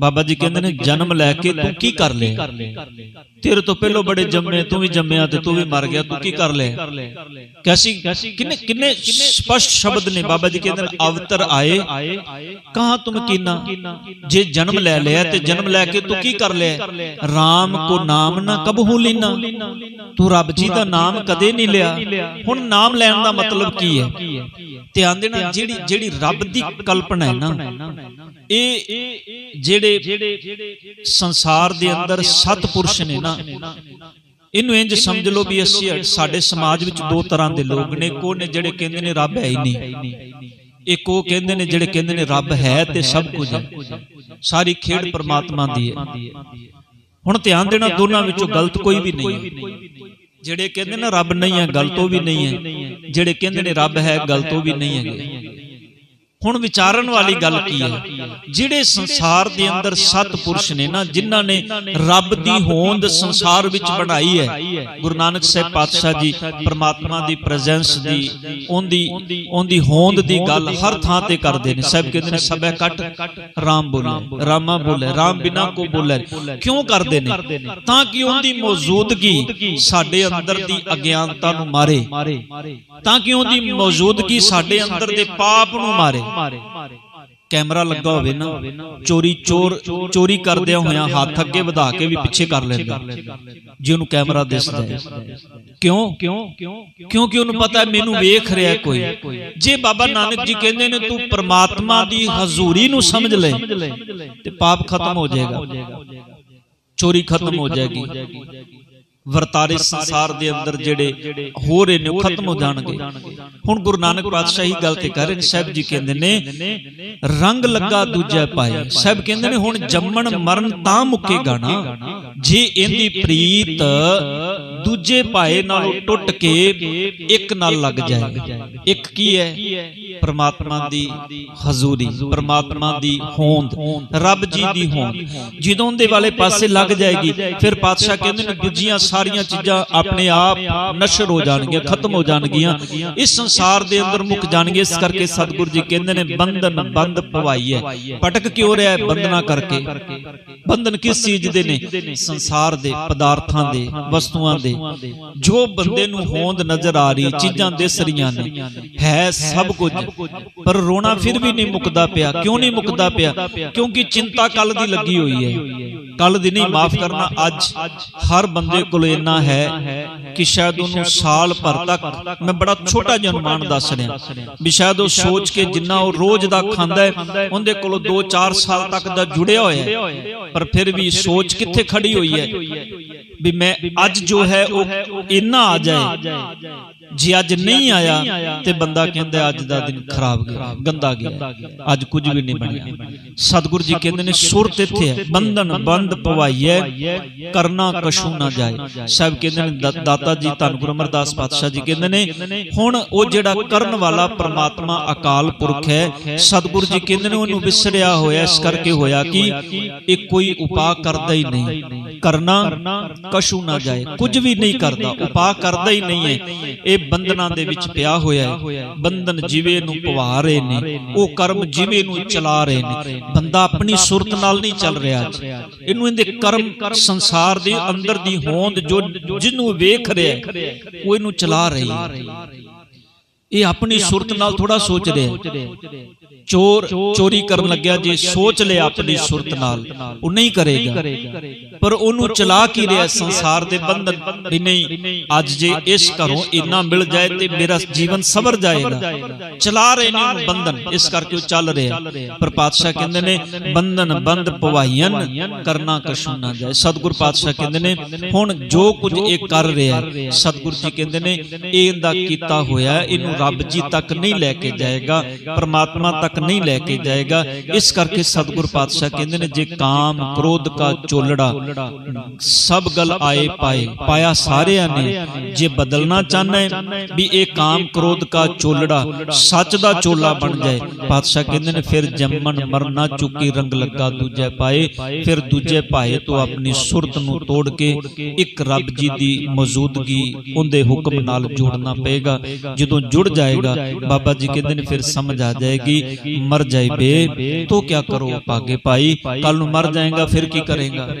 Speaker 1: ਬਾਬਾ ਜੀ ਕਹਿੰਦੇ ਨੇ ਜਨਮ ਲੈ ਕੇ ਤੂੰ ਕੀ ਕਰ ਲਿਆ ਤੇਰੇ ਤੋਂ ਪਹਿਲਾਂ ਬੜੇ ਜੰਮੇ ਤੂੰ ਵੀ ਜੰਮਿਆ ਤੇ ਤੂੰ ਵੀ ਮਰ ਗਿਆ ਤੂੰ ਕੀ ਕਰ ਲਿਆ ਕੈਸੀ ਕਿੰਨੇ ਕਿੰਨੇ ਸਪਸ਼ਟ ਸ਼ਬਦ ਨੇ ਬਾਬਾ ਜੀ ਕਹਿੰਦੇ ਨੇ ਅਵਤਰ ਆਏ ਕਹਾਂ ਤੁਮ ਕੀਨਾ? ਜੇ ਜਨਮ ਲੈ ਲਿਆ ਤੇ ਜਨਮ ਲੈ ਕੇ ਤੂੰ ਕੀ ਕਰ ਲਿਆ RAM ਕੋ ਨਾਮ ਨਾ ਕਬਹੂ ਲੀਨਾ ਤੂੰ ਰੱਬ ਜੀ ਦਾ ਨਾਮ ਕਦੇ ਨਹੀਂ ਲਿਆ ਹੁਣ ਨਾਮ ਲੈਣ ਦਾ ਮਤਲਬ ਕੀ ਹੈ? ਧਿਆਨ ਦੇਣਾ ਜਿਹੜੀ ਜਿਹੜੀ ਰੱਬ ਦੀ ਕਲਪਨਾ ਹੈ ਨਾ ਇਹ ਜਿਹੜੇ ਸੰਸਾਰ ਦੇ ਅੰਦਰ ਸਤ ਪੁਰਸ਼ ਨੇ ਨਾ। ਇਹਨੂੰ ਇੰਜ ਸਮਝ ਲਓ ਵੀ ਅਸੀਂ ਸਾਡੇ ਸਮਾਜ ਵਿੱਚ ਦੋ ਤਰ੍ਹਾਂ ਦੇ ਲੋਕ ਨੇ ਕੋ ਨੇ ਜਿਹੜੇ ਕਹਿੰਦੇ ਨੇ ਰੱਬ ਹੈ ਹੀ ਨਹੀਂ। ਇੱਕ ਉਹ ਕਹਿੰਦੇ ਨੇ ਜਿਹੜੇ ਕਹਿੰਦੇ ਨੇ ਰੱਬ ਹੈ ਤੇ ਸਭ ਕੁਝ ਹੈ। ਸਾਰੀ ਖੇਡ ਪਰਮਾਤਮਾ ਦੀ ਹੈ। ਹੁਣ ਧਿਆਨ ਦੇਣਾ ਦੋਨਾਂ ਵਿੱਚੋਂ ਗਲਤ ਕੋਈ ਵੀ ਨਹੀਂ ਹੈ। ਜਿਹੜੇ ਕਹਿੰਦੇ ਨੇ ਰੱਬ ਨਹੀਂ ਹੈ ਗਲਤ ਉਹ ਵੀ ਨਹੀਂ ਹੈ। ਜਿਹੜੇ ਕਹਿੰਦੇ ਨੇ ਰੱਬ ਹੈ ਗਲਤ ਉਹ ਵੀ ਨਹੀਂ ਹੈਗੇ। ਹੁਣ ਵਿਚਾਰਨ ਵਾਲੀ ਗੱਲ ਕੀ ਹੈ? ਜਿਹੜੇ ਸੰਸਾਰ ਦੇ ਅੰਦਰ ਸਤ ਪੁਰਸ਼ ਨੇ ਨਾ ਜਿਨ੍ਹਾਂ ਨੇ ਰੱਬ ਦੀ ਹੋਂਦ ਸੰਸਾਰ ਵਿੱਚ ਬਣਾਈ ਹੈ। ਗੁਰੂ ਨਾਨਕ ਸਾਹਿਬ ਪਾਤਸ਼ਾਹ ਜੀ ਪਰਮਾਤਮਾ ਦੀ ਪ੍ਰੈਜ਼ੈਂਸ ਦੀ ਉਹਦੀ ਉਹਦੀ ਹੋਂਦ ਦੀ ਗੱਲ ਹਰ ਥਾਂ ਤੇ ਕਰਦੇ ਨੇ। ਸਭ ਕਹਿੰਦੇ ਨੇ ਸਭੈ ਕੱਟ ਰਾਮ ਬੋਲੇ ਰਾਮਾ ਬੋਲੇ ਰਾਮ ਬਿਨਾ ਕੋ ਬੋਲੇ। ਕਿਉਂ ਕਰਦੇ ਨੇ? ਤਾਂ ਕਿ ਉਹਦੀ ਮੌਜੂਦਗੀ ਸਾਡੇ ਅੰਦਰ ਦੀ ਅਗਿਆਨਤਾ ਨੂੰ ਮਾਰੇ। ਤਾਂ ਕਿ ਉਹਦੀ ਮੌਜੂਦਗੀ ਸਾਡੇ ਅੰਦਰ ਦੇ ਪਾਪ ਨੂੰ ਮਾਰੇ ਕੈਮਰਾ ਲੱਗਾ ਹੋਵੇ ਨਾ ਚੋਰੀ ਚੋਰ ਚੋਰੀ ਕਰਦਿਆਂ ਹੋਇਆਂ ਹੱਥ ਅੱਗੇ ਵਧਾ ਕੇ ਵੀ ਪਿੱਛੇ ਕਰ ਲੈਂਦਾ। ਜੇ ਉਹਨੂੰ ਕੈਮਰਾ ਦਿਸਦਾ। ਹੈ ਕਿਉਂ? ਕਿਉਂਕਿ ਉਹਨੂੰ ਪਤਾ ਹੈ ਮੈਨੂੰ ਵੇਖ ਰਿਹਾ ਕੋਈ। ਜੇ ਬਾਬਾ ਨਾਨਕ ਜੀ ਕਹਿੰਦੇ ਨੇ ਤੂੰ ਪ੍ਰਮਾਤਮਾ ਦੀ ਹਜ਼ੂਰੀ ਨੂੰ ਸਮਝ ਲੈ। ਤੇ ਪਾਪ ਖਤਮ ਹੋ ਜਾਏਗਾ। ਚੋਰੀ ਖਤਮ ਹੋ ਜਾਏਗੀ। ਵਰਤਾਰੇ ਸੰਸਾਰ ਦੇ ਅੰਦਰ ਜਿਹੜੇ ਹੋ ਰਹੇ ਨੇ, ਉਹ ਖਤਮ ਹੋ ਜਾਣਗੇ। ਹੁਣ ਗੁਰੂ ਨਾਨਕ ਪਾਤਸ਼ਾਹ ਹੀ ਗੱਲ ਤੇ ਕਰ ਰਹੇ ਨੇ, ਸਾਹਿਬ ਜੀ ਕਹਿੰਦੇ ਨੇ, ਰੰਗ ਲੱਗਾ ਦੂਜਾ ਪਾਏ ਸਾਹਿਬ ਕਹਿੰਦੇ ਨੇ, ਹੁਣ ਜੰਮਣ ਮਰਨ ਤਾਂ ਮੁੱਕੇਗਾ ਨਾ। ਜੇ ਇਹਦੀ ਪ੍ਰੀਤ ਦੂਜੇ ਪਾਏ ਨਾਲੋਂ ਟੁੱਟ ਕੇ ਇੱਕ ਨਾਲ ਲੱਗ ਜਾਏ। ਇੱਕ ਕੀ ਹੈ? ਪ੍ਰਮਾਤਮਾ ਦੀ ਹਜ਼ੂਰੀ, ਪ੍ਰਮਾਤਮਾ ਦੀ ਹੋਂਦ, ਰੱਬ ਜੀ ਦੀ ਹੋਂਦ। ਜਦੋਂ ਦੇ ਵਾਲੇ ਪਾਸੇ ਲੱਗ ਜਾਏਗੀ, ਫਿਰ ਪਾਤਸ਼ਾਹ ਕਹਿੰਦੇ ਨੇ, ਦੂਜੀਆਂ ਸਾਰੀਆਂ ਚੀਜ਼ਾਂ ਆਪਣੇ ਆਪ ਨਸ਼ਰ ਹੋ ਜਾਣਗੀਆਂ, ਖਤਮ ਹੋ ਜਾਣਗੀਆਂ। ਇਸ ਸੰਸਾਰ ਦੇ ਅੰਦਰ ਮੁੱਕ ਜਾਣਗੇ, ਇਸ ਕਰਕੇ ਸਤਿਗੁਰੂ ਜੀ ਕਹਿੰਦੇ ਨੇ, ਬੰਧਨ ਬੰਦ ਪਵਾਈ ਹੈ। ਪਟਕ ਕਿਉਂ ਰਿਹਾ ਹੈ ਬੰਧਨਾ ਕਰਕੇ? ਬੰਧਨ ਕਿਸ ਚੀਜ਼ ਦੇ ਨੇ? ਸੰਸਾਰ ਦੇ, ਪਦਾਰਥਾਂ ਦੇ, ਵਸਤੂਆਂ ਦੇ। ਜੋ ਬੰਦੇ ਨੂੰ ਹੋਂਦ ਨਜ਼ਰ ਆ ਰਹੀ, ਚੀਜ਼ਾਂ ਦਿਸ ਰਹੀਆਂ ਨੇ, ਹੈ ਸਭ ਕੁਝ। ਪਰ ਰੋਣਾ ਫਿਰ ਵੀ ਨਹੀਂ ਮੁੱਕਦਾ ਪਿਆ। ਕਿਉਂ ਨਹੀਂ ਮੁੱਕਦਾ ਪਿਆ? ਕਿਉਂਕਿ ਚਿੰਤਾ ਕੱਲ ਦੀ ਲੱਗੀ ਹੋਈ ਹੈ। ਕੱਲ ਦੀ ਨਹੀਂ ਮਾਫ ਕਰਨਾ ਅੱਜ। ਹਰ ਬੰਦੇ ਕੋਲ ਇੰਨਾ ਹੈ ਕਿ ਸ਼ਾਇਦ ਉਹਨੂੰ ਸਾਲ ਭਰ ਤੱਕ ਮੈਂ ਬੜਾ ਛੋਟਾ ਜਿਹਾ ਅਨੁਮਾਨ ਦੱਸ ਰਿਹਾ। ਵੀ ਸ਼ਾਇਦ ਉਹ ਸੋਚ ਕੇ ਜਿੰਨਾ ਉਹ ਰੋਜ਼ ਦਾ ਖਾਂਦਾ ਹੈ ਉਹਦੇ ਕੋਲੋਂ 2-4 ਸਾਲ ਤੱਕ ਦਾ ਜੁੜਿਆ ਹੋਇਆ ਹੈ। ਪਰ ਫਿਰ ਵੀ ਸੋਚ ਕਿੱਥੇ ਖੜੀ ਹੋਈ ਹੈ? ਵੀ ਮੈਂ ਅੱਜ ਜੋ ਹੈ ਉਹ ਇੰਨਾ ਆ ਜਾਏ। ਜੇ ਅੱਜ ਨਹੀਂ ਆਇਆ ਤੇ ਬੰਦਾ ਕਹਿੰਦਾ ਅੱਜ ਦਾ ਦਿਨ ਖਰਾਬ ਗਿਆ ਗੰਦਾ ਗਿਆ ਅੱਜ ਕੁਝ ਵੀ ਨਹੀਂ ਬਣਿਆ। ਸਤਿਗੁਰੂ ਜੀ ਕਹਿੰਦੇ ਨੇ ਸੁਰਤ ਇੱਥੇ ਹੈ ਬੰਧਨ ਬੰਦ ਪਵਾਈਐ ਕਰਨਾ ਕਸ਼ੂ ਨਾ ਜਾਏ। ਸਭ ਕਹਿੰਦੇ ਨੇ ਦਾਤਾ ਜੀ ਧੰਨ ਗੁਰੂ ਅਮਰਦਾਸ ਪਾਤਸ਼ਾਹ ਜੀ ਕਹਿੰਦੇ ਨੇ ਹੁਣ ਉਹ ਜਿਹੜਾ ਕਰਨ ਵਾਲਾ ਪ੍ਰਮਾਤਮਾ ਅਕਾਲ ਪੁਰਖ ਹੈ ਸਤਿਗੁਰੂ ਜੀ ਕਹਿੰਦੇ ਨੇ ਉਹਨੂੰ ਵਿਸਰਿਆ ਹੋਇਆ ਇਸ ਕਰਕੇ ਹੋਇਆ ਕਿ ਇਹ ਕੋਈ ਉਪਾਅ ਕਰਦਾ ਹੀ ਨਹੀਂ ਕਰਨਾ ਕਸ਼ੂ ਨਾ ਜਾਏ। ਕੁਝ ਵੀ ਨਹੀਂ ਕਰਦਾ ਉਪਾਅ ਕਰਦਾ ਹੀ ਨਹੀਂ ਹੈ। ਇਹ ਬੰਧਨਾਂ ਦੇ ਵਿੱਚ ਪਿਆ ਹੋਇਆ ਹੈ। ਬੰਧਨ ਜਿਵੇਂ ਨੂੰ ਪਵਾ ਰਹੇ ਨੇ, ਉਹ ਕਰਮ ਜਿਵੇਂ ਨੂੰ ਚਲਾ ਰਹੇ ਨੇ। ਬੰਦਾ ਆਪਣੀ ਸੁਰਤ ਨਾਲ ਨਹੀਂ ਚੱਲ ਰਿਹਾ ਇਹਨੂੰ ਇਹਦੇ ਕਰਮ ਸੰਸਾਰ ਦੇ ਅੰਦਰ ਦੀ ਹੋਂਦ ਜੋ ਜਿਹਨੂੰ ਵੇਖ ਰਿਹਾ ਉਹ ਇਹਨੂੰ ਚਲਾ ਰਹੀ ਹੈ। ਇਹ ਆਪਣੀ ਸੁਰਤ ਨਾਲ ਥੋੜਾ ਸੋਚ ਰਿਹਾ ਚੋਰ ਚੋਰੀ ਕਰਨ ਲੱਗਿਆ ਜੇ ਸੋਚ ਲਿਆ ਆਪਣੀ ਸੁਰਤ ਨਾਲ। ਉਹ ਨਹੀਂ ਕਰੇਗਾ। ਪਰ ਉਹਨੂੰ ਚਲਾ ਕੀ ਰਿਹਾ ਸੰਸਾਰ ਦੇ ਬੰਧਨ ਵੀ ਨਹੀਂ। ਅੱਜ ਜੇ ਇਸ ਘਰੋਂ ਇੰਨਾ ਮਿਲ ਜਾਏ ਤੇ ਮੇਰਾ ਜੀਵਨ ਸਵਰ ਜਾਏਗਾ। ਚਲਾ ਰਹੇ ਨੇ ਉਹਨੂੰ ਬੰਧਨ। ਇਸ ਕਰਕੇ ਉਹ ਚੱਲ ਰਿਹਾ। ਪਰ ਪਾਤਸ਼ਾਹ ਕਹਿੰਦੇ ਨੇ ਬੰਧਨ ਬੰਦ ਪਵਾਈਆਂ ਕਰਨਾ ਕਸ਼ੂ ਨਾ ਜਾਏ। ਸਤਿਗੁਰ ਪਾਤਸ਼ਾਹ ਕਹਿੰਦੇ ਨੇ ਹੁਣ ਜੋ ਕੁਝ ਇਹ ਕਰ ਰਿਹਾ ਸਤਿਗੁਰ ਜੀ ਕਹਿੰਦੇ ਨੇ ਇਹ ਇਹਦਾ ਕੀਤਾ ਹੋਇਆ ਇਹਨੂੰ ਰੱਬ ਜੀ ਤੱਕ ਨਹੀਂ ਲੈ ਕੇ ਜਾਏਗਾ, ਪਰਮਾਤਮਾ ਤੱਕ ਨਹੀਂ ਲੈ ਕੇ ਜਾਏਗਾ। ਇਸ ਕਰਕੇ ਸਤਿਗੁਰ ਪਾਤਸ਼ਾਹ ਕਹਿੰਦੇ ਨੇ, ਜੇ ਕਾਮ, ਕ੍ਰੋਧ ਕਾ ਚੋਲੜਾ ਸਭ ਗਲ ਆਏ ਪਾਏ, ਪਾਇਆ ਸਾਰਿਆਂ ਨੇ, ਜੇ ਬਦਲਣਾ ਚਾਹਨਾ ਹੈ ਵੀ ਇਹ ਕਾਮ, ਕ੍ਰੋਧ ਕਾ ਚੋਲੜਾ ਸੱਚ ਦਾ ਚੋਲਾ ਬਣ ਜਾਏ, ਪਾਤਸ਼ਾਹ ਕਹਿੰਦੇ ਨੇ, ਫਿਰ ਜੰਮਣ ਮਰਨਾ ਚੁੱਕੀ ਰੰਗ ਲੱਗਾ ਦੂਜੇ ਪਾਏ, ਫਿਰ ਦੂਜੇ ਪਾਏ ਤੋਂ ਆਪਣੀ ਸੁਰਤ ਨੂੰ ਤੋੜ ਕੇ ਇੱਕ ਰੱਬ ਜੀ ਦੀ ਮੌਜੂਦਗੀ ਉਹਦੇ ਹੁਕਮ ਨਾਲ ਜੋੜਨਾ ਪਏਗਾ। ਜਦੋਂ ਜੁੜ ਜਾਏਗਾ। ਬਾਬਾ ਜੀ ਕਹਿੰਦੇ ਨੇ ਫਿਰ ਸਮਝ ਆ ਜਾਏਗੀ। ਮਰ ਜਾਏ ਬੇ ਤੋ ਕਿਆ ਕਰੋ ਭਾਗੇ ਭਾਈ ਕੱਲ ਨੂੰ ਮਰ ਜਾਏਗਾ ਫਿਰ ਕੀ ਕਰੇਗਾ?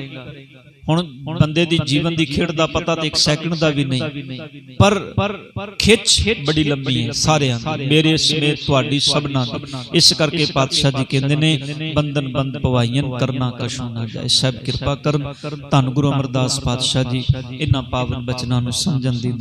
Speaker 1: ਹੁਣ ਬੰਦੇ ਦੀ ਜੀਵਨ ਦੀ ਖੇਡ ਦਾ ਪਤਾ ਤੇ ਇੱਕ ਸੈਕਿੰਡ ਦਾ ਵੀ ਨਹੀਂ। ਪਰ ਖਿੱਚ ਬੜੀ ਲੰਬੀ ਹੈ ਸਾਰਿਆਂ ਦੀ। ਮੇਰੇ ਸਮੇਤ ਤੁਹਾਡੀ ਸਭਨਾਂ ਦੀ। ਇਸ ਕਰਕੇ ਪਾਤਸ਼ਾਹ ਜੀ ਕਹਿੰਦੇ ਨੇ ਬੰਧਨ ਬੰਦ ਪਵਾਈਆਂ ਕਰਨਾ ਕਸ਼ੂ ਨਾ ਜਾਏ। ਸਭ ਕਿਰਪਾ ਕਰਨ। ਧੰਨ ਗੁਰੂ ਅਮਰਦਾਸ ਪਾਤਸ਼ਾਹ ਜੀ ਇਹਨਾਂ ਪਾਵਨ ਬਚਨਾਂ ਨੂੰ ਸਮਝਣ ਦੀ